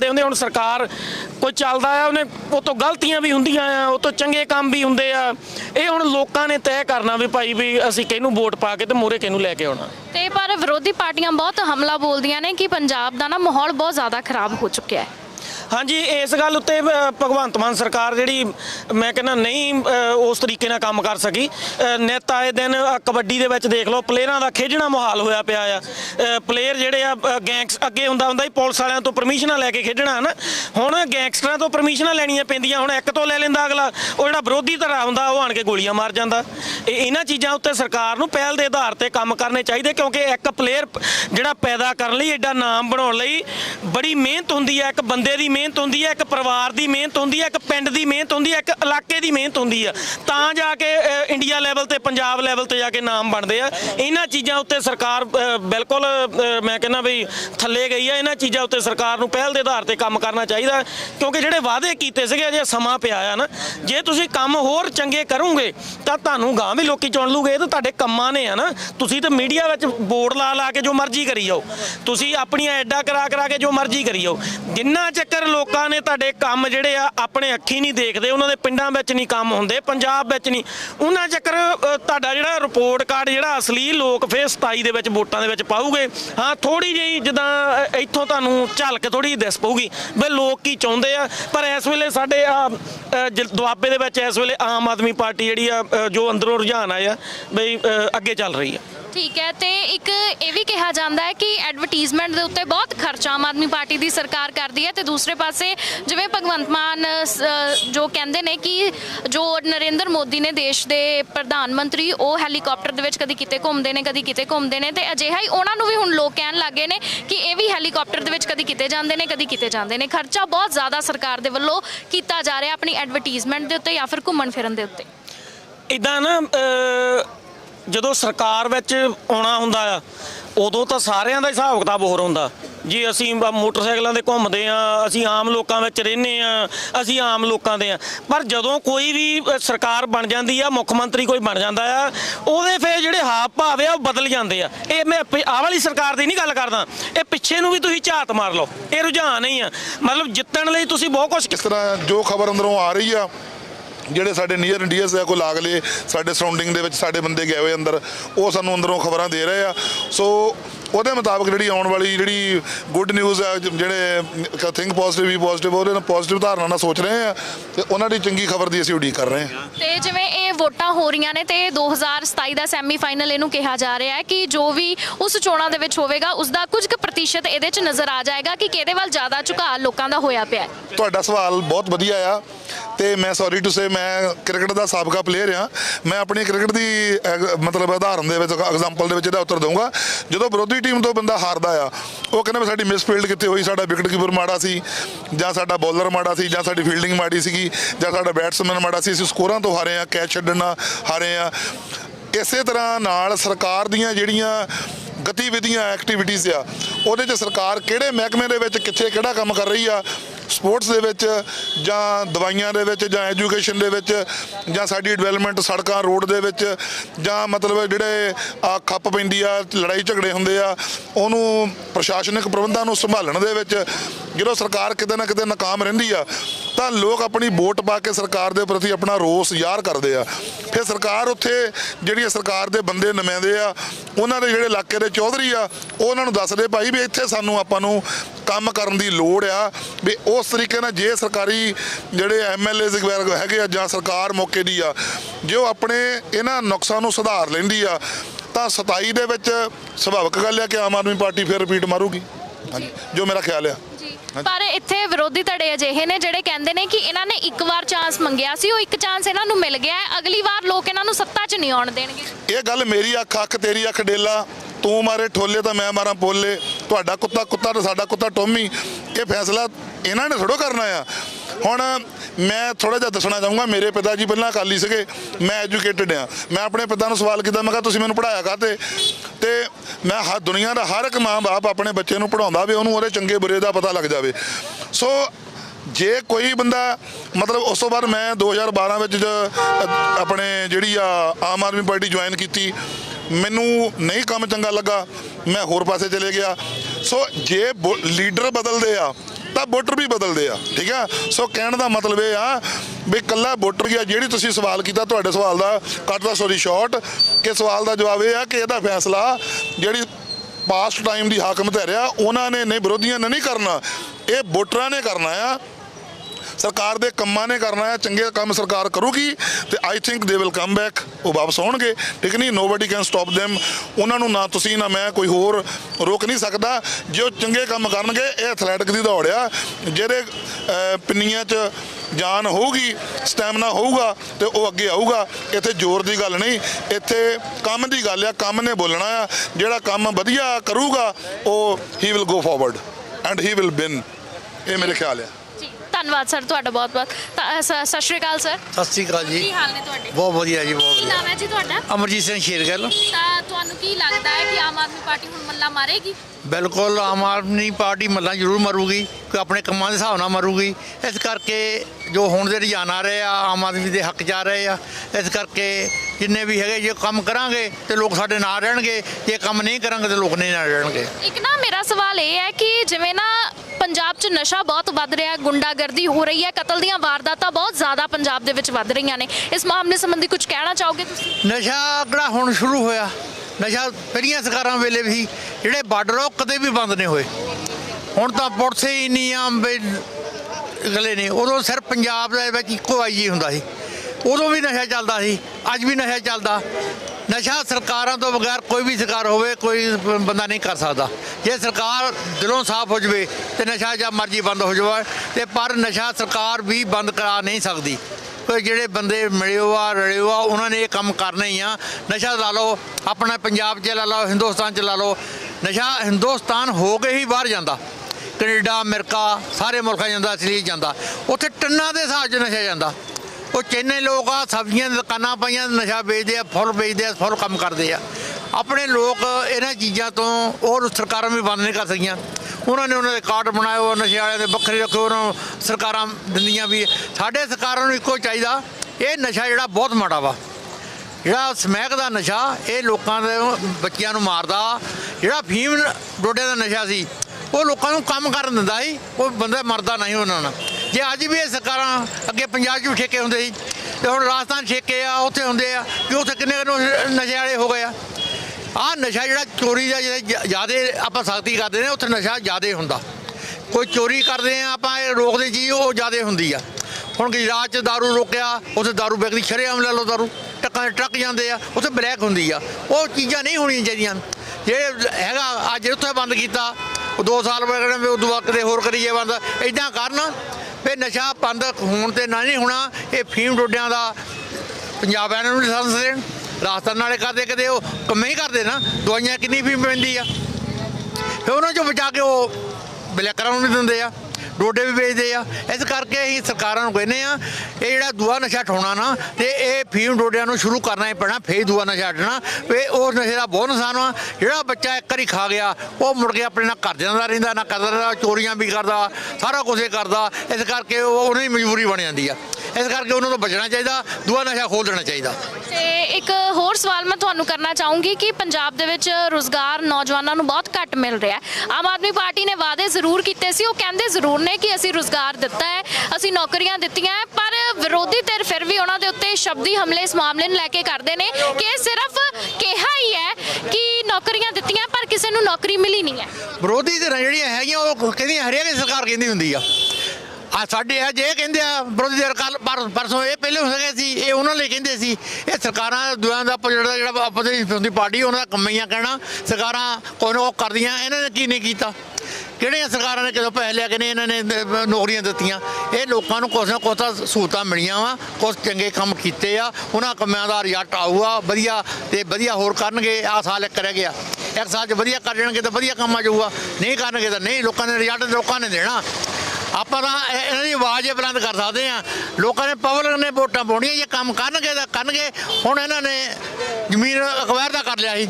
ਦੇ ਹੁੰਦੇ, ਹੁਣ ਸਰਕਾਰ ਕੋਈ ਚੱਲਦਾ ਆ, ਉਹਨੇ ਉਹ ਤੋਂ ਗਲਤੀਆਂ ਵੀ ਹੁੰਦੀਆਂ ਆ, ਉਹ ਤੋਂ ਚੰਗੇ ਕੰਮ ਵੀ ਹੁੰਦੇ ਆ। ਇਹ ਹੁਣ ਲੋਕਾਂ ਨੇ ਤੈਅ ਕਰਨਾ ਵੀ ਭਾਈ ਵੀ ਅਸੀਂ ਕਿਹਨੂੰ ਵੋਟ ਪਾ ਕੇ ਤੇ ਮੋਰੇ ਕਿਹਨੂੰ ਲੈ ਕੇ ਆਉਣਾ। ਤੇ ਪਰ ਵਿਰੋਧੀ ਪਾਰਟੀਆਂ ਬਹੁਤ ਹਮਲਾ ਬੋਲਦੀਆਂ ਨੇ ਕਿ ਪੰਜਾਬ ਦਾ ਨਾ ਮਾਹੌਲ ਬਹੁਤ ਜ਼ਿਆਦਾ ਖਰਾਬ ਹੋ ਚੁੱਕਿਆ ਹੈ। ਹਾਂਜੀ ਇਸ ਗੱਲ ਉੱਤੇ ਭਗਵੰਤ ਮਾਨ ਸਰਕਾਰ ਜਿਹੜੀ ਮੈਂ ਕਹਿੰਦਾ ਨਹੀਂ ਉਸ ਤਰੀਕੇ ਨਾਲ ਕੰਮ ਕਰ ਸਕੀ। ਅ, ਨਿੱਤ ਆਏ ਦਿਨ ਕਬੱਡੀ ਦੇ ਵਿੱਚ ਦੇਖ ਲਓ ਪਲੇਅਰਾਂ ਦਾ ਖੇਡਣਾ ਮੁਹਾਲ ਹੋਇਆ ਪਿਆ ਆ। ਪਲੇਅਰ ਜਿਹੜੇ ਆ ਗੈਂਗਸ ਅੱਗੇ ਹੁੰਦਾ ਹੁੰਦਾ ਹੀ ਪੁਲਿਸ ਵਾਲਿਆਂ ਤੋਂ ਪਰਮਿਸ਼ਨਾਂ ਲੈ ਕੇ ਖੇਡਣਾ ਹਨ? ਹੁਣ ਗੈਂਗਸਟਰਾਂ ਤੋਂ ਪਰਮਿਸ਼ਨਾਂ ਲੈਣੀਆਂ ਪੈਂਦੀਆਂ ਹੁਣ ਇੱਕ ਤੋਂ ਲੈ ਲੈਂਦਾ ਅਗਲਾ। ਉਹ ਜਿਹੜਾ ਵਿਰੋਧੀ ਧੜਾ ਹੁੰਦਾ ਉਹ ਆਣ ਕੇ ਗੋਲੀਆਂ ਮਾਰ ਜਾਂਦਾ। ਇਹ ਇਹਨਾਂ ਚੀਜ਼ਾਂ ਉੱਤੇ ਸਰਕਾਰ ਨੂੰ ਪਹਿਲ ਦੇ ਆਧਾਰ ਤੇ ਕੰਮ ਕਰਨੇ ਚਾਹੀਦੇ ਕਿਉਂਕਿ ਇੱਕ ਪਲੇਅਰ ਜਿਹੜਾ ਪੈਦਾ ਕਰਨ ਲਈ ਐਡਾ ਨਾਮ ਬਣਾਉਣ ਲਈ ਬੜੀ ਮਿਹਨਤ ਹੁੰਦੀ ਹੈ ਇੱਕ ਬੰਦੇ ਦੀ ਮਿਹਨਤ ਹੁੰਦੀ ਹੈ, ਇੱਕ ਪਰਿਵਾਰ ਦੀ ਮਿਹਨਤ ਹੁੰਦੀ ਹੈ, ਇੱਕ ਪਿੰਡ ਦੀ ਮਿਹਨਤ ਹੁੰਦੀ ਹੈ, ਇੱਕ ਇਲਾਕੇ ਦੀ ਮਿਹਨਤ ਹੁੰਦੀ ਹੈ। ਤਾਂ ਜਾ ਕੇ ਇੰਡੀਆ ਲੈਵਲ ਤੇ, ਪੰਜਾਬ ਲੈਵਲ ਤੇ ਜਾ ਕੇ ਨਾਮ ਬਣਦੇ ਆ। ਇਹਨਾਂ ਚੀਜ਼ਾਂ ਉੱਤੇ ਸਰਕਾਰ ਬਿਲਕੁਲ ਮੈਂ ਕਹਿੰਦਾ ਵੀ ਥੱਲੇ ਗਈ ਆ। ਇਹਨਾਂ ਚੀਜ਼ਾਂ ਉੱਤੇ ਸਰਕਾਰ ਨੂੰ ਪਹਿਲ ਦੇ ਆਧਾਰ ਤੇ ਕੰਮ ਕਰਨਾ ਚਾਹੀਦਾ ਕਿਉਂਕਿ ਜਿਹੜੇ ਵਾਅਦੇ ਕੀਤੇ ਸੀਗੇ, ਅਜੇ ਸਮਾਂ ਪਿਆ ਆ ਨਾ। ਜੇ ਤੁਸੀਂ ਕੰਮ ਹੋਰ ਚੰਗੇ ਕਰੋਗੇ, ਤਾਂ ਤੁਹਾਨੂੰ ਗਾਂ ਵੀ ਲੋਕੀ ਚੁਣ ਲੂਗੇ। ਇਹ ਤਾਂ ਤੁਹਾਡੇ ਕੰਮਾਂ ਨੇ ਆ ਨਾ। ਤੁਸੀਂ ਤਾਂ ਮੀਡੀਆ ਵਿੱਚ ਬੋਰਡ ਲਾ ਲਾ ਕੇ ਜੋ ਮਰਜ਼ੀ ਕਰੀ ਜਾਓ। ਤੁਸੀਂ ਆਪਣੀਆਂ ਐਡਾ ਕਰਾ ਕਰਾ ਕੇ ਜੋ ਮਰਜ਼ੀ ਕਰੀ ਜਾਓ। ਜਿੰਨਾ ਚੱਕਰ ਲੋਕਾਂ ਨੇ ਤੁਹਾਡੇ ਕੰਮ ਜਿਹੜੇ ਆ ਆਪਣੇ ਅੱਖੀ ਨਹੀਂ ਦੇਖਦੇ, ਉਹਨਾਂ ਦੇ ਪਿੰਡਾਂ ਵਿੱਚ ਨਹੀਂ ਕੰਮ ਹੁੰਦੇ, ਪੰਜਾਬ ਵਿੱਚ ਨਹੀਂ। ਉਹਨਾਂ ਚੱਕਰ ਤੁਹਾਡਾ ਜਿਹੜਾ ਰਿਪੋਰਟ ਕਾਰਡ ਜਿਹੜਾ ਅਸਲੀ ਲੋਕ ਫੇਰ 27 ਦੇ ਵਿੱਚ ਵੋਟਾਂ ਦੇ ਵਿੱਚ ਪਾਉਗੇ ਹਾਂ ਥੋੜੀ ਜਿਹੀ ਜਿੱਦਾਂ ਇੱਥੋਂ ਤੁਹਾਨੂੰ ਝਲਕ ਥੋੜੀ ਜਿਹੀ ਦਿਸ ਪਊਗੀ। ਬਈ ਲੋਕ ਕੀ ਚਾਹੁੰਦੇ ਆ? ਪਰ ਇਸ ਵੇਲੇ ਸਾਡੇ ਆ ਜ- ਦੁਆਬੇ ਦੇ ਵਿੱਚ ਇਸ ਵੇਲੇ ਆਮ ਆਦਮੀ ਪਾਰਟੀ ਜਿਹੜੀ ਆ ਜੋ ਅੰਦਰੋਂ ਰੁਝਾਨ ਆਇਆ ਬਈ ਅੱਗੇ ਚੱਲ ਰਹੀ ਆ। ਠੀਕ ਹੈ ਤੇ ਇੱਕ ਇਹ ਵੀ ਕਿਹਾ ਜਾਂਦਾ ਹੈ ਕਿ ਐਡਵਰਟਾਈਜ਼ਮੈਂਟ ਦੇ ਉੱਤੇ ਬਹੁਤ ਖਰਚਾ ਆਮ ਆਦਮੀ ਪਾਰਟੀ ਦੀ ਸਰਕਾਰ ਕਰਦੀ ਹੈ ਤੇ ਦੂਸਰੇ ਪਾਸੇ ਜਿਵੇਂ ਭਗਵੰਤ ਮਾਨ ਸ- ਜੋ ਕਹਿੰਦੇ ਨੇ ਕਿ ਜੋ ਨਰਿੰਦਰ ਮੋਦੀ ਨੇ ਦੇਸ਼ ਦੇ ਪ੍ਰਧਾਨ ਮੰਤਰੀ ਉਹ ਹੈਲੀਕਾਪਟਰ ਦੇ ਵਿੱਚ ਕਦੀ ਕਿਤੇ ਘੁੰਮਦੇ ਨੇ ਕਦੀ ਕਿਤੇ ਘੁੰਮਦੇ ਨੇ ਤੇ ਅਜਿਹਾ ਹੀ ਉਹਨਾਂ ਨੂੰ ਵੀ ਹੁਣ ਲੋਕ ਕਹਿਣ ਲੱਗੇ ਨੇ ਕਿ ਇਹ ਵੀ ਹੈਲੀਕਾਪਟਰ ਦੇ ਵਿੱਚ ਕਦੀ ਕਿਤੇ ਜਾਂਦੇ ਨੇ ਕਦੀ ਕਿਤੇ ਜਾਂਦੇ ਨੇ। ਖਰਚਾ ਬਹੁਤ ਜ਼ਿਆਦਾ ਸਰਕਾਰ ਦੇ ਵੱਲੋਂ ਕੀਤਾ ਜਾ ਰਿਹਾ ਆਪਣੀ ਐਡਵਰਟਾਈਜ਼ਮੈਂਟ ਦੇ ਉੱਤੇ ਜਾਂ ਫਿਰ ਘੁੰਮਣ ਫਿਰਨ ਦੇ ਉੱਤੇ। ਇਦਾਂ ਨਾ ਅ, ਜਦੋਂ ਸਰਕਾਰ ਵਿੱਚ ਆਉਣਾ ਹੁੰਦਾ ਆ ਉਦੋਂ ਤਾਂ ਸਾਰਿਆਂ ਦਾ ਹਿਸਾਬ ਕਿਤਾਬ ਹੋਰ ਹੁੰਦਾ। ਜੇ ਅਸੀਂ ਬ- ਮੋਟਰਸਾਈਕਲਾਂ ਤੇ ਘੁੰਮਦੇ ਆ ਅਸੀਂ ਆਮ ਲੋਕਾਂ ਵਿੱਚ ਰਹਿੰਦੇ ਆ ਅਸੀਂ ਆਮ ਲੋਕਾਂ ਦੇ ਆ। ਪਰ ਜਦੋਂ ਕੋਈ ਵੀ ਅ, ਸਰਕਾਰ ਬਣ ਜਾਂਦੀ ਆ ਮੁੱਖ ਮੰਤਰੀ ਕੋਈ ਬਣ ਜਾਂਦਾ ਆ ਉਹਦੇ ਫਿਰ ਜਿਹੜੇ ਹਾਵ ਭਾਵ ਆ ਉਹ ਬਦਲ ਜਾਂਦੇ ਆ। ਇਹ ਮੈਂ ਪ- ਆਹ ਵਾਲੀ ਸਰਕਾਰ ਦੀ ਨਹੀਂ ਗੱਲ ਕਰਦਾ। ਇਹ ਪਿੱਛੇ ਨੂੰ ਵੀ ਤੁਸੀਂ ਝਾਤ ਮਾਰ ਲਓ। ਇਹ ਰੁਝਾਨ ਹੀ ਆ। ਮਤਲਬ ਜਿੱਤਣ ਲਈ ਤੁਸੀਂ ਬਹੁਤ ਕੁਝ ਇਸ ਤਰ੍ਹਾਂ ਜੋ ਖਬਰ ਅੰਦਰੋਂ ਆ ਰਹੀ ਆ ਜਿਹੜੇ ਸਾਡੇ ਨੀਅਰ ਇੰਡੀਅਸ ਆ ਕੋ ਲਾਗਲੇ ਸਾਡੇ ਸਰਾਊਂਡਿੰਗ ਦੇ ਵਿੱਚ ਸਾਡੇ ਬੰਦੇ ਗਏ ਹੋਏ ਅੰਦਰ ਉਹ ਸਾਨੂੰ ਅੰਦਰੋਂ ਖਬਰਾਂ ਦੇ ਰਹੇ ਆ। ਸੋ ਉਹਦੇ ਮੁਤਾਬਕ ਜਿਹੜੀ ਆਉਣ ਵਾਲੀ ਜਿਹੜੀ ਗੁੱਡ ਨਿਊਜ਼ ਆ ਜਿਹੜੇ ਥਿੰਕ ਪੋਜ਼ਿਟਿਵ ਵੀ ਪੋਜ਼ਿਟਿਵ ਉਹਦੇ ਨਾਲ ਪੋਜ਼ਿਟਿਵ ਧਾਰਨਾ ਨਾਲ ਸੋਚ ਰਹੇ ਆ ਤੇ ਉਹਨਾਂ ਦੀ ਚੰਗੀ ਖਬਰ ਦੀ ਅਸੀਂ ਉਡੀਕ ਕਰ ਰਹੇ ਹਾਂ ਤੇ ਜਿਵੇਂ ਇਹ ਵੋਟਾਂ ਹੋ ਰਹੀਆਂ ਨੇ ਤੇ 2027 ਦਾ ਸੈਮੀਫਾਈਨਲ ਇਹਨੂੰ ਕਿਹਾ ਜਾ ਰਿਹਾ ਹੈ ਕਿ ਜੋ ਵੀ ਉਸ ਚੋਣਾਂ ਦੇ ਵਿੱਚ ਹੋਵੇਗਾ ਉਸ ਦਾ ਕੁਝ ਕੁ ਪ੍ਰਤੀਸ਼ਤ ਇਹਦੇ 'ਚ ਨਜ਼ਰ ਆ ਜਾਏਗਾ ਕਿ ਕਿਹਦੇ ਵੱਲ ਜ਼ਿਆਦਾ ਝੁਕਾਅ ਲੋਕਾਂ ਦਾ ਹੋਇਆ ਪਿਆ ਤੁਹਾਡਾ ਸਵਾਲ ਬਹੁਤ ਵਧੀਆ ਆ। ਤੇ ਮੈਂ ਸੌਰੀ ਟੂ ਸੇ ਮੈਂ ਕ੍ਰਿਕਟ ਦਾ ਸਾਬਕਾ ਪਲੇਅਰ ਆ ਮੈਂ ਆਪਣੀ ਕ੍ਰਿਕਟ ਦੀ ਐਗ- ਮਤਲਬ ਉਦਾਹਰਨ ਦੇ ਵਿੱਚ ਐਗਜ਼ਾਮਪਲ ਦੇ ਵਿੱਚ ਇਹਦਾ ਉੱਤਰ ਦਊਂਗਾ। ਜਦੋਂ ਵਿਰੋਧੀ ਟੀਮ ਤੋਂ ਬੰਦਾ ਹਾਰਦਾ ਆ, ਉਹ ਕਹਿੰਦਾ ਵੀ ਸਾਡੀ ਮਿਸਫੀਲਡ ਕਿੱਥੇ ਹੋਈ? ਸਾਡਾ ਵਿਕਟ ਕੀਪਰ ਮਾੜਾ ਸੀ, ਜਾਂ ਸਾਡਾ ਬੌਲਰ ਮਾੜਾ ਸੀ, ਜਾਂ ਸਾਡੀ ਫੀਲਡਿੰਗ ਮਾੜੀ ਸੀਗੀ, ਜਾਂ ਸਾਡਾ ਬੈਟਸਮੈਨ ਮਾੜਾ ਸੀ। ਅਸੀਂ ਸਕੋਰਾਂ ਤੋਂ ਹਾਰੇ ਆ ਕੈਚ ਛੱਡਣ ਨਾਲ ਹਾਰੇ ਆ। ਇਸੇ ਤਰ੍ਹਾਂ ਨਾਲ ਸਰਕਾਰ ਦੀਆਂ ਜਿਹੜੀਆਂ ਗਤੀਵਿਧੀਆਂ ਐਕਟੀਵਿਟੀਜ਼ ਆ, ਉਹਦੇ 'ਚ ਸਰਕਾਰ ਕਿਹੜੇ ਮਹਿਕਮੇ ਦੇ ਵਿੱਚ ਕਿੱਥੇ ਕਿਹੜਾ ਕੰਮ ਕਰ ਰਹੀ ਆ? ਸਪੋਰਟਸ ਦੇ ਵਿੱਚ ਜਾਂ ਦਵਾਈਆਂ ਦੇ ਵਿੱਚ ਜਾਂ ਐਜੂਕੇਸ਼ਨ ਦੇ ਵਿੱਚ ਜਾਂ ਸਾਡੀ ਡਿਵੈਲਪਮੈਂਟ ਸੜਕਾਂ ਰੋਡ ਦੇ ਵਿੱਚ ਜਾਂ ਮਤਲਬ ਜਿਹੜੇ ਆ ਖੱਪ ਪੈਂਦੀ ਆ, ਲੜਾਈ ਝਗੜੇ ਹੁੰਦੇ ਆ, ਉਹਨੂੰ ਪ੍ਰਸ਼ਾਸਨਿਕ ਪ੍ਰਬੰਧਾਂ ਨੂੰ ਸੰਭਾਲਣ ਦੇ ਵਿੱਚ ਜਦੋਂ ਸਰਕਾਰ ਕਿਤੇ ਨਾ ਕਿਤੇ ਨਾਕਾਮ ਰਹਿੰਦੀ ਆ ਤਾਂ ਲੋਕ ਆਪਣੀ ਵੋਟ ਪਾ ਕੇ ਸਰਕਾਰ ਦੇ ਪ੍ਰਤੀ ਆਪਣਾ ਰੋਸ ਜ਼ਾਹਰ ਕਰਦੇ ਆ। ਫਿਰ ਸਰਕਾਰ ਉੱਥੇ ਜਿਹੜੀਆਂ ਸਰਕਾਰ ਦੇ ਬੰਦੇ ਨੁਮਾਇੰਦੇ ਆ, ਉਹਨਾਂ ਦੇ ਜਿਹੜੇ ਇਲਾਕੇ ਦੇ ਚੌਧਰੀ ਆ, ਉਹ ਉਹਨਾਂ ਨੂੰ ਦੱਸਦੇ ਭਾਈ ਵੀ ਇੱਥੇ ਸਾਨੂੰ ਆਪਾਂ ਨੂੰ ਕੰਮ ਕਰਨ ਦੀ ਲੋੜ ਆ ਵੀ ਉਸ ਤਰੀਕੇ ਨਾਲ ਜੇ ਸਰਕਾਰੀ ਜਿਹੜੇ ਐਮਐਲਏਜ਼ ਵਗੈਰਾ ਹੈਗੇ ਆ ਜਾਂ ਸਰਕਾਰ ਮੌਕੇ ਦੀ ਆ, ਜੇ ਉਹ ਆਪਣੇ ਇਹਨਾਂ ਨੁਕਸਾਂ ਨੂੰ ਸੁਧਾਰ ਲੈਂਦੀ ਆ, ਤਾਂ 27 ਦੇ ਵਿੱਚ ਸੁਭਾਵਿਕ ਗੱਲ ਆ ਕਿ ਆਮ ਆਦਮੀ ਪਾਰਟੀ ਫਿਰ ਰਿਪੀਟ ਮਾਰੂਗੀ। ਹਾਂਜੀ, ਜੋ ਮੇਰਾ ਖਿਆਲ ਆ। ਪਰ ਇੱਥੇ ਵਿਰੋਧੀ ਧੜੇ ਅਜਿਹੇ ਨੇ ਜਿਹੜੇ ਕਹਿੰਦੇ ਨੇ ਕਿ ਇਹਨਾਂ ਨੇ ਇੱਕ ਵਾਰ ਚਾਂਸ ਮੰਗਿਆ ਸੀ ਉਹ ਇੱਕ ਚਾਂਸ ਇਹਨਾਂ ਨੂੰ ਮਿਲ ਗਿਆ ਹੈ। ਅਗਲੀ ਵਾਰ ਲੋਕ ਇਹਨਾਂ ਨੂੰ ਸੱਤਾ 'ਚ ਨਹੀਂ ਆਉਣ ਦੇਣਗੇ। ਇਹ ਗੱਲ ਮੇਰੀ ਅੱਖ ਅੱਖ ਤੇਰੀ ਅੱਖ ਡੇਲਾ। ਤੂੰ ਮਾਰੇ ਠੋਲੇ ਤਾਂ ਮੈਂ ਮਾਰਾਂ ਪੋਲੇ। ਤੁਹਾਡਾ ਕੁੱਤਾ ਕੁੱਤਾ ਤੇ ਸਾਡਾ ਕੁੱਤਾ ਟੋਮੀ। ਇਹ ਫੈਸਲਾ ਇਹਨਾਂ ਨੇ ਥੋੜੋ ਕਰਨਾ ਆ। ਹੁਣ ਮੈਂ ਥੋੜਾ ਜਿਹਾ ਦੱਸਣਾ ਚਾਹੂੰਗਾ ਮੇਰੇ ਪਿਤਾ ਜੀ ਪਹਿਲਾਂ ਅਕਾਲੀ ਸੀਗੇ। ਮੈਂ ਐਜੂਕੇਟਡ ਆ। ਮੈਂ ਆਪਣੇ ਪਿਤਾ ਨੂੰ ਸਵਾਲ ਕੀਤਾ ਮੈਂ ਕਿਹਾ ਤੁਸੀਂ ਮੈਨੂੰ ਪੜਾਇਆ ਕਾਤੇ ਤੇ ਮੈਂ ਹਰ ਦੁਨੀਆ ਦਾ ਹਰ ਇੱਕ ਮਾਂ-ਬਾਪ ਆਪਣੇ ਬੱਚੇ ਨੂੰ ਪੜਾਉਂਦਾ ਵੀ ਉਹਨੂੰ ਉਹਦੇ ਚੰਗੇ ਬੁਰੇ ਦਾ ਪਤਾ ਲੱਗ ਜਾਵੇ। ਸੋ ਜੇ ਕੋਈ ਬੰਦਾ ਮਤਲਬ ਉਸ ਤੋਂ ਬਾਅਦ ਮੈਂ 2012 ਵਿੱਚ ਜ- ਅ- ਆਪਣੇ ਜਿਹੜੀ ਆ ਆਮ ਆਦਮੀ ਪਾਰਟੀ ਜੁਆਇਨ ਕੀਤੀ, ਮੈਨੂੰ ਨਹੀਂ ਕੰਮ ਚੰਗਾ ਲੱਗਾ, ਮੈਂ ਹੋਰ ਪਾਸੇ ਚਲੇ ਗਿਆ। ਸੋ ਜੇ ਬੋ- ਲੀਡਰ ਬਦਲਦੇ ਆ ਤਾਂ ਵੋਟਰ ਵੀ ਬਦਲਦੇ ਆ, ਠੀਕ ਆ? ਸੋ ਕਹਿਣ ਦਾ ਮਤਲਬ ਇਹ ਆ ਵੀ ਕੱਲਾ ਵੋਟਰ ਗਿਆ ਜਿਹੜੀ ਤੁਸੀਂ ਸਵਾਲ ਕੀਤਾ, ਤੁਹਾਡੇ ਸਵਾਲ ਦਾ ਕੱਟਦਾ ਸੋਰੀ ਸੌਰੀ ਸ਼ਾਰਟ ਕਿ ਸਵਾਲ ਦਾ ਜਵਾਬ ਇਹ ਆ ਕਿ ਇਹਦਾ ਫੈਸਲਾ ਜਿਹੜੀ ਪਾਸਟ ਟਾਈਮ ਦੀ ਹਾਕਮਤ ਹੈ ਰਿਹਾ ਉਹਨਾਂ ਨੇ ਨਹੀਂ, ਵਿਰੋਧੀਆਂ ਨੇ ਨਹੀਂ ਕਰਨਾ, ਇਹ ਵੋਟਰਾਂ ਨੇ ਕਰਨਾ ਆ। ਸਰਕਾਰ ਦੇ ਕੰਮਾਂ ਨੇ ਕਰਨਾ ਹੈ, ਚੰਗੇ ਕੰਮ ਸਰਕਾਰ ਕਰੂਗੀ ਤੇ I think they will come back ਉਹ ਵਾਪਸ ਆਉਣਗੇ। ਠੀਕ ਨਹੀਂ ਨੋਬਡੀ ਕੈਨ ਸਟਾਪ them ਉਹਨਾਂ ਨੂੰ ਨਾ ਤੁਸੀਂ, ਨਾ ਮੈਂ ਕੋਈ ਹੋਰ ਰੋਕ ਨਹੀਂ ਸਕਦਾ। ਜੇ ਉਹ ਚੰਗੇ ਕੰਮ ਕਰਨਗੇ, ਇਹ ਐਥਲੈਟਿਕ ਦੀ ਦੌੜ ਆ। ਜਿਹਦੇ ਪਿੰਨੀਆਂ 'ਚ ਜਾਨ ਹੋਊਗੀ ਸਟੈਮਨਾ ਹੋਊਗਾ ਤੇ ਉਹ ਅੱਗੇ ਆਊਗਾ। ਇੱਥੇ ਜ਼ੋਰ ਦੀ ਗੱਲ ਨਹੀਂ। ਇੱਥੇ ਕੰਮ ਦੀ ਗੱਲ ਆ, ਕੰਮ ਨੇ ਬੋਲਣਾ ਆ। ਜਿਹੜਾ ਕੰਮ ਵਧੀਆ ਕਰੂਗਾ, ਉਹ he will go forward and he will win ਇਹ ਮੇਰੇ ਖਿਆਲ ਆ। ਧੰਨਵਾਦ ਸਰ ਤੁਹਾਡਾ ਬਹੁਤ ਬਹੁਤ। ਤਾਂ, ਸ- ਸਤਿ ਸ਼੍ਰੀ ਅਕਾਲ ਸਰ। ਸਤਿ ਸ੍ਰੀ ਅਕਾਲ ਜੀ। ਕੀ ਹਾਲ ਨੇ ਤੁਹਾਡੇ? ਬਹੁਤ ਵਧੀਆ ਜੀ ਬਹੁਤ ਕੀ ਵਧੀਆ। ਨਾਮ ਹੈ ਜੀ ਤੁਹਾਡਾ? ਅਮਰਜੀਤ ਸਿੰਘ ਸ਼ੇਰਗਿੱਲ। ਤਾਂ ਤੁਹਾਨੂੰ ਕੀ ਲੱਗਦਾ ਹੈ ਕਿ ਆਮ ਆਦਮੀ ਪਾਰਟੀ ਹੁਣ ਮੱਲਾ ਮਾਰੇਗੀ? ਬਿਲਕੁਲ ਆਮ ਆਦਮੀ ਪਾਰਟੀ ਮੱਲਾਂ ਜ਼ਰੂਰ ਮਰੂਗੀ। ਆਪਣੇ ਕੰਮਾਂ ਦੇ ਹਿਸਾਬ ਨਾਲ ਮਰੂਗੀ। ਇਸ ਕਰਕੇ ਜੋ ਹੁਣ ਦੇ ਰੁਝਾਨ ਆ ਰਹੇ ਆ ਆਮ ਆਦਮੀ ਦੇ ਹੱਕ ਆ ਰਹੇ ਆ ਇਸ ਕਰਕੇ ਜਿੰਨੇ ਵੀ ਹੈਗੇ ਜੇ ਕੰਮ ਕਰਾਂਗੇ ਤੇ ਲੋਕ ਸਾਡੇ ਨਾਲ ਰਹਿਣਗੇ ਜੇ ਕੰਮ ਨਹੀਂ ਕਰਾਂਗੇ ਤੇ ਲੋਕ ਨਹੀਂ ਨਾਲ ਰਹਿਣਗੇ। ਇੱਕ ਨਾ ਮੇਰਾ ਸਵਾਲ ਇਹ ਹੈ ਕਿ ਜਿਵੇਂ ਨਾ ਪੰਜਾਬ 'ਚ ਨਸ਼ਾ ਬਹੁਤ ਵੱਧ ਰਿਹਾ ਗੁੰਡਾਗਰਦੀ ਹੋ ਰਹੀ ਹੈ ਕਤਲ ਦੀਆਂ ਵਾਰਦਾਤਾਂ ਬਹੁਤ ਜ਼ਿਆਦਾ ਪੰਜਾਬ ਦੇ ਵਿੱਚ ਵੱਧ ਰਹੀਆਂ ਨੇ। ਇਸ ਮਾਮਲੇ ਸੰਬੰਧੀ ਕੁਝ ਕਹਿਣਾ ਚਾਹੋਗੇ ਤੁਸੀਂ? ਨਸ਼ਾ ਕਿਹੜਾ ਹੁਣ ਸ਼ੁਰੂ ਹੋਇਆ? ਨਸ਼ਾ ਪਹਿਲੀਆਂ ਸਰਕਾਰਾਂ ਵੇਲੇ ਵੀ ਜਿਹੜੇ ਬਾਰਡਰ ਉਹ ਕਦੇ ਵੀ ਬੰਦ ਨਹੀਂ ਹੋਏ। ਹੁਣ ਤਾਂ ਪੁਲਿਸ ਹੀ ਨਹੀਂ ਆ ਵੀ ਅਗਲੇ ਨੇ, ਉਦੋਂ ਸਿਰਫ ਪੰਜਾਬ ਦੇ ਵਿੱਚ ਇੱਕੋ ਆਈਜੀ ਹੁੰਦਾ ਸੀ। ਉਦੋਂ ਵੀ ਨਸ਼ਾ ਚੱਲਦਾ ਸੀ, ਅੱਜ ਵੀ ਨਸ਼ਾ ਚੱਲਦਾ। ਨਸ਼ਾ ਸਰਕਾਰਾਂ ਤੋਂ ਬਗੈਰ ਕੋਈ ਵੀ ਸਰਕਾਰ ਹੋਵੇ, ਕੋਈ ਬੰਦਾ ਨਹੀਂ ਕਰ ਸਕਦਾ। ਜੇ ਸਰਕਾਰ ਦਿਲੋਂ ਸਾਫ਼ ਹੋ ਜਵੇ ਤੇ ਨਸ਼ਾ ਜਾਂ ਮਰਜ਼ੀ ਬੰਦ ਹੋ ਜਾਵੇ, ਤੇ ਪਰ ਨਸ਼ਾ ਸਰਕਾਰ ਵੀ ਬੰਦ ਕਰਾ ਨਹੀਂ ਸਕਦੀ। ਕੋਈ ਜਿਹੜੇ ਬੰਦੇ ਮਿਲਿਓ ਆ ਰਲਿਓ ਆ, ਉਹਨਾਂ ਨੇ ਇਹ ਕੰਮ ਕਰਨਾ ਹੀ ਆ। ਨਸ਼ਾ ਲਾ ਲਓ, ਆਪਣਾ ਪੰਜਾਬ 'ਚ ਲਾ ਲਓ, ਹਿੰਦੁਸਤਾਨ 'ਚ ਲਾ ਲਓ। ਨਸ਼ਾ ਹਿੰਦੁਸਤਾਨ ਹੋ ਕੇ ਹੀ ਬਾਹਰ ਜਾਂਦਾ। ਕੈਨੇਡਾ, ਅਮਰੀਕਾ, ਸਾਰੇ ਮੁਲਕਾਂ ਜਾਂਦਾ ਅਸਲੀ ਜਾਂਦਾ। ਉੱਥੇ ਟੰਨਾਂ ਦੇ ਹਿਸਾਬ 'ਚ ਨਸ਼ਾ ਜਾਂਦਾ। ਉਹ ਚੈਨੇ ਲੋਕ ਆ, ਸਬਜ਼ੀਆਂ ਦੀਆਂ ਦੁਕਾਨਾਂ ਪਾਈਆਂ, ਨਸ਼ਾ ਵੇਚਦੇ ਆ, ਫੁੱਲ ਵੇਚਦੇ ਆ, ਫੁੱਲ ਕੰਮ ਕਰਦੇ ਆ। ਆਪਣੇ ਲੋਕ ਇਹਨਾਂ ਚੀਜ਼ਾਂ ਤੋਂ ਉਹ ਸਰਕਾਰਾਂ ਵੀ ਬੰਦ ਨਹੀਂ ਕਰ ਸਕੀਆਂ। ਉਹਨਾਂ ਨੇ ਉਹਨਾਂ ਦੇ ਕਾਰਡ ਬਣਾਏ, ਉਹ ਨਸ਼ੇ ਵਾਲਿਆਂ ਦੇ ਵੱਖਰੇ ਰੱਖੇ, ਉਹਨਾਂ ਨੂੰ ਸਰਕਾਰਾਂ ਦਿੰਦੀਆਂ ਵੀ। ਸਾਡੇ ਸਰਕਾਰਾਂ ਨੂੰ ਇੱਕੋ ਚਾਹੀਦਾ, ਇਹ ਨਸ਼ਾ ਜਿਹੜਾ ਬਹੁਤ ਮਾੜਾ ਵਾ। ਜਿਹੜਾ ਸਮੈਕ ਦਾ ਨਸ਼ਾ, ਇਹ ਲੋਕਾਂ ਦੇ ਬੱਚਿਆਂ ਨੂੰ ਮਾਰਦਾ। ਜਿਹੜਾ ਫੀਮ ਡੋਡੇ ਦਾ ਨਸ਼ਾ ਸੀ ਉਹ ਲੋਕਾਂ ਨੂੰ ਕੰਮ ਕਰਨ ਦਿੰਦਾ ਸੀ ਉਹ ਬੰਦਾ ਮਰਦਾ ਨਹੀਂ ਉਹਨਾਂ ਨਾਲ ਜੇ ਅੱਜ ਵੀ ਇਹ ਸਰਕਾਰਾਂ ਅੱਗੇ ਪੰਜਾਬ 'ਚ ਵੀ ਠੇਕੇ ਹੁੰਦੇ ਸੀ ਤੇ ਹੁਣ ਰਾਜਸਥਾਨ ਠੇਕੇ ਆ ਉੱਥੇ ਹੁੰਦੇ ਆ ਕਿ ਉੱਥੇ ਕਿੰਨੇ ਕਿੰਨੇ ਨਸ਼ੇ ਵਾਲੇ ਹੋ ਗਏ ਆ ਆਹ ਨਸ਼ਾ ਜਿਹੜਾ ਚੋਰੀ ਦਾ ਜਿਹੜਾ ਜਿਆਦਾ ਆਪਾਂ ਸਖਤੀ ਕਰਦੇ ਨੇ ਉੱਥੇ ਨਸ਼ਾ ਜਿਆਦਾ ਹੁੰਦਾ ਕੋਈ ਚੋਰੀ ਕਰਦੇ ਆ ਆਪਾਂ ਇਹ ਰੋਕਦੇ ਜੀ ਉਹ ਜਿਆਦਾ ਹੁੰਦੀ ਆ ਹੁਣ ਗੁਜਰਾਤ ਚ दारू ਰੋਕਿਆ ਉੱਥੇ दारू ਵਿਕਦੀ ਸ਼ਰੇਆਮ ਲੈ ਲਓ दारू ਟੱਕਾਂ ਦੇ ਟਰੱਕ ਜਾਂਦੇ ਆ ਉੱਥੇ ਬਲੈਕ ਹੁੰਦੀ ਆ ਉਹ ਚੀਜ਼ਾਂ ਨਹੀਂ ਹੋਣੀਆਂ ਚਾਹੀਦੀਆਂ ਜਿਹੜੇ ਹੈਗਾ ਅੱਜ ਉੱਥੇ ਬੰਦ ਕੀਤਾ ਉਹ 2 ਸਾਲ ਬਗੜੇ ਵੀ ਉਦੋਂ ਬਾਅਦ ਕਿਤੇ ਹੋਰ ਕਰੀਏ ਬੰਦ। ਇਦਾਂ ਕਰਨ ਫੇ ਨਸ਼ਾ ਬੰਦ ਹੋਣ ਤੇ ਨਾ ਨਹੀਂ ਹੋਣਾ, ਇਹ ਫੀਮ ਡੋਡਿਆਂ ਦਾ ਪੰਜਾਬ ਵਾਲਿਆਂ ਨੂੰ ਲਾਇਸੈਂਸ ਦੇਣ। ਰਾਜਸਥਾਨ ਵਾਲੇ ਕਰਦੇ ਕਦੇ ਉਹ ਕੰਮ ਹੀ ਕਰਦੇ ਨਾ, ਦਵਾਈਆਂ ਕਿੰਨੀ ਫੀਮ ਪੈਂਦੀ ਆ। ਫਿਰ ਉਹਨਾਂ ਚੋਂ ਬਚਾ ਕੇ ਉਹ ਬਲੈਕਰਾਂ ਨੂੰ ਵੀ ਦਿੰਦੇ ਆ। ਡੋਡੇ ਵੀ ਵੇਚਦੇ ਆ। ਇਸ ਕਰਕੇ ਅਸੀਂ ਸਰਕਾਰਾਂ ਨੂੰ ਕਹਿੰਦੇ ਆ ਇਹ ਜਿਹੜਾ ਦੂਆ ਨਸ਼ਾ ਠਾਉਣਾ ਨਾ, ਤੇ ਇਹ ਫੀਮ ਡੋਡਿਆਂ ਨੂੰ ਸ਼ੁਰੂ ਕਰਨਾ ਹੀ ਪੈਣਾ, ਫੇਰ ਦੂਆ ਨਸ਼ਾ ਛੱਡਣਾ। ਵੀ ਉਹ ਨਸ਼ੇ ਦਾ ਬਹੁਤ ਨੁਕਸਾਨ ਆ ਜਿਹੜਾ ਬੱਚਾ ਇੱਕ ਵਾਰੀ ਖਾ ਗਿਆ, ਉਹ ਮੁੜ ਕੇ ਆਪਣੇ ਨਾਲ ਘਰ ਜਾਂਦਾ ਰਹਿੰਦਾ, ਨਾ ਕਰਦਾ ਚੋਰੀਆਂ ਵੀ ਕਰਦਾ, ਸਾਰਾ ਕੁਝ ਕਰਦਾ। ਇਸ ਕਰਕੇ ਉਹ ਉਹਨਾਂ ਦੀ ਮਜਬੂਰੀ ਬਣ ਜਾਂਦੀ ਆ। ਇਸ ਕਰਕੇ ਉਹਨਾਂ ਤੋਂ ਬਚਣਾ ਚਾਹੀਦਾ, ਦੂਆ ਨਸ਼ਾ ਖੋਲ ਦੇਣਾ ਚਾਹੀਦਾ। ਤੇ ਇੱਕ ਹੋਰ ਸਵਾਲ ਮੈਂ ਤੁਹਾਨੂੰ ਕਰਨਾ ਚਾਹੂੰਗੀ ਕਿ ਪੰਜਾਬ ਦੇ ਵਿੱਚ ਰੋਜ਼ਗਾਰ ਨੌਜਵਾਨਾਂ ਨੂੰ ਬਹੁਤ ਘੱਟ ਮਿਲ ਰਿਹਾ ਆਮ ਆਦਮੀ ਪਾਰਟੀ ਨੇ ਵਾਅਦੇ ਜ਼ਰੂਰ ਕੀਤੇ ਸੀ, ਉਹ ਕਹਿੰਦੇ ਜ਼ਰੂਰ ਨੇ ਕਿ ਅਸੀਂ ਰੋਜ਼ਗਾਰ ਦਿੱਤਾ ਹੈ, ਅਸੀਂ ਨੌਕਰੀਆਂ ਦਿੱਤੀਆਂ ਹੈ, ਪਰ ਵਿਰੋਧੀ ਧਿਰ ਫਿਰ ਵੀ ਉਹਨਾਂ ਦੇ ਉੱਤੇ ਸ਼ਬਦੀ ਹਮਲੇ ਇਸ ਮਾਮਲੇ ਨੂੰ ਲੈ ਕੇ ਕਰਦੇ ਨੇ ਕਿ ਇਹ ਸਿਰਫ ਕਿਹਾ ਹੀ ਹੈ ਕਿ ਨੌਕਰੀਆਂ ਦਿੱਤੀਆਂ, ਪਰ ਕਿਸੇ ਨੂੰ ਨੌਕਰੀ ਮਿਲੀ ਨਹੀਂ ਹੈ। ਵਿਰੋਧੀ ਧਿਰਾਂ ਜਿਹੜੀਆਂ ਹੈਗੀਆਂ, ਉਹ ਕਹਿੰਦੀਆਂ ਹਰੇਕ ਸਰਕਾਰ ਕਹਿੰਦੀ ਹੁੰਦੀ ਆ। ਆ ਸਾਡੇ ਆ ਜੇ ਕਹਿੰਦੇ ਆ ਵਿਰੋਧੀ ਧਿਰ ਕੱਲ ਪਰਸੋਂ ਇਹ ਪਹਿਲੇ ਹੋ ਸਕੇ ਸੀ, ਇਹ ਉਹਨਾਂ ਲਈ ਕਹਿੰਦੇ ਸੀ, ਇਹ ਸਰਕਾਰਾਂ ਦੁਆਂ ਦਾ ਜਿਹੜਾ ਜਿਹੜਾ ਆਪੋਜੀਸ਼ਨ ਹੁੰਦੀ ਪਾਰਟੀ, ਉਹਨਾਂ ਦਾ ਕੰਮਈਆਂ ਕਹਿਣਾ, ਸਰਕਾਰਾਂ ਕੋਈ ਨਾ ਕੋਈ ਕਰਦੀਆਂ, ਇਹਨਾਂ ਨੇ ਕੀ ਨਹੀਂ ਕੀਤਾ? ਕਿਹੜੀਆਂ ਸਰਕਾਰਾਂ ਨੇ ਕਦੋਂ ਪੈਸੇ ਲਿਆ ਕੇ ਨੇ ਇਹਨਾਂ ਨੇ ਨੌਕਰੀਆਂ ਦਿੱਤੀਆਂ? ਇਹ ਲੋਕਾਂ ਨੂੰ ਕੁਛ ਨਾ ਕੁਛ ਤਾਂ ਸਹੂਲਤਾਂ ਮਿਲੀਆਂ ਵਾ, ਕੁਛ ਚੰਗੇ ਕੰਮ ਕੀਤੇ ਆ, ਉਹਨਾਂ ਕੰਮਾਂ ਦਾ ਰਿਜ਼ਲਟ ਆਊਗਾ, ਵਧੀਆ ਤੇ ਵਧੀਆ ਹੋਰ ਕਰਨਗੇ ਆ ਸਾਲ ਇੱਕ ਰਹਿ ਗਿਆ। ਇੱਕ ਸਾਲ 'ਚ ਵਧੀਆ ਕਰ ਜਾਣਗੇ ਤਾਂ ਵਧੀਆ ਕੰਮ ਆ ਜਾਊਗਾ, ਨਹੀਂ ਕਰਨਗੇ ਤਾਂ ਨਹੀਂ, ਲੋਕਾਂ ਨੇ ਰਿਜ਼ਲਟ ਲੋਕਾਂ ਨੇ ਦੇਣਾ। ਆਪਾਂ ਤਾਂ ਇਹਨਾਂ ਦੀ ਆਵਾਜ਼ ਬੁਲੰਦ ਕਰ ਸਕਦੇ ਆ ਲੋਕਾਂ ਨੇ ਪਬਲਿਕ ਨੇ ਵੋਟਾਂ ਪਾਉਣੀਆਂ ਜੇ ਕੰਮ ਕਰਨਗੇ ਤਾਂ ਕਰਨਗੇ। ਹੁਣ ਇਹਨਾਂ ਨੇ ਜ਼ਮੀਨ ਅਕਵਾਇਰ ਦਾ ਕਰ ਲਿਆ ਸੀ।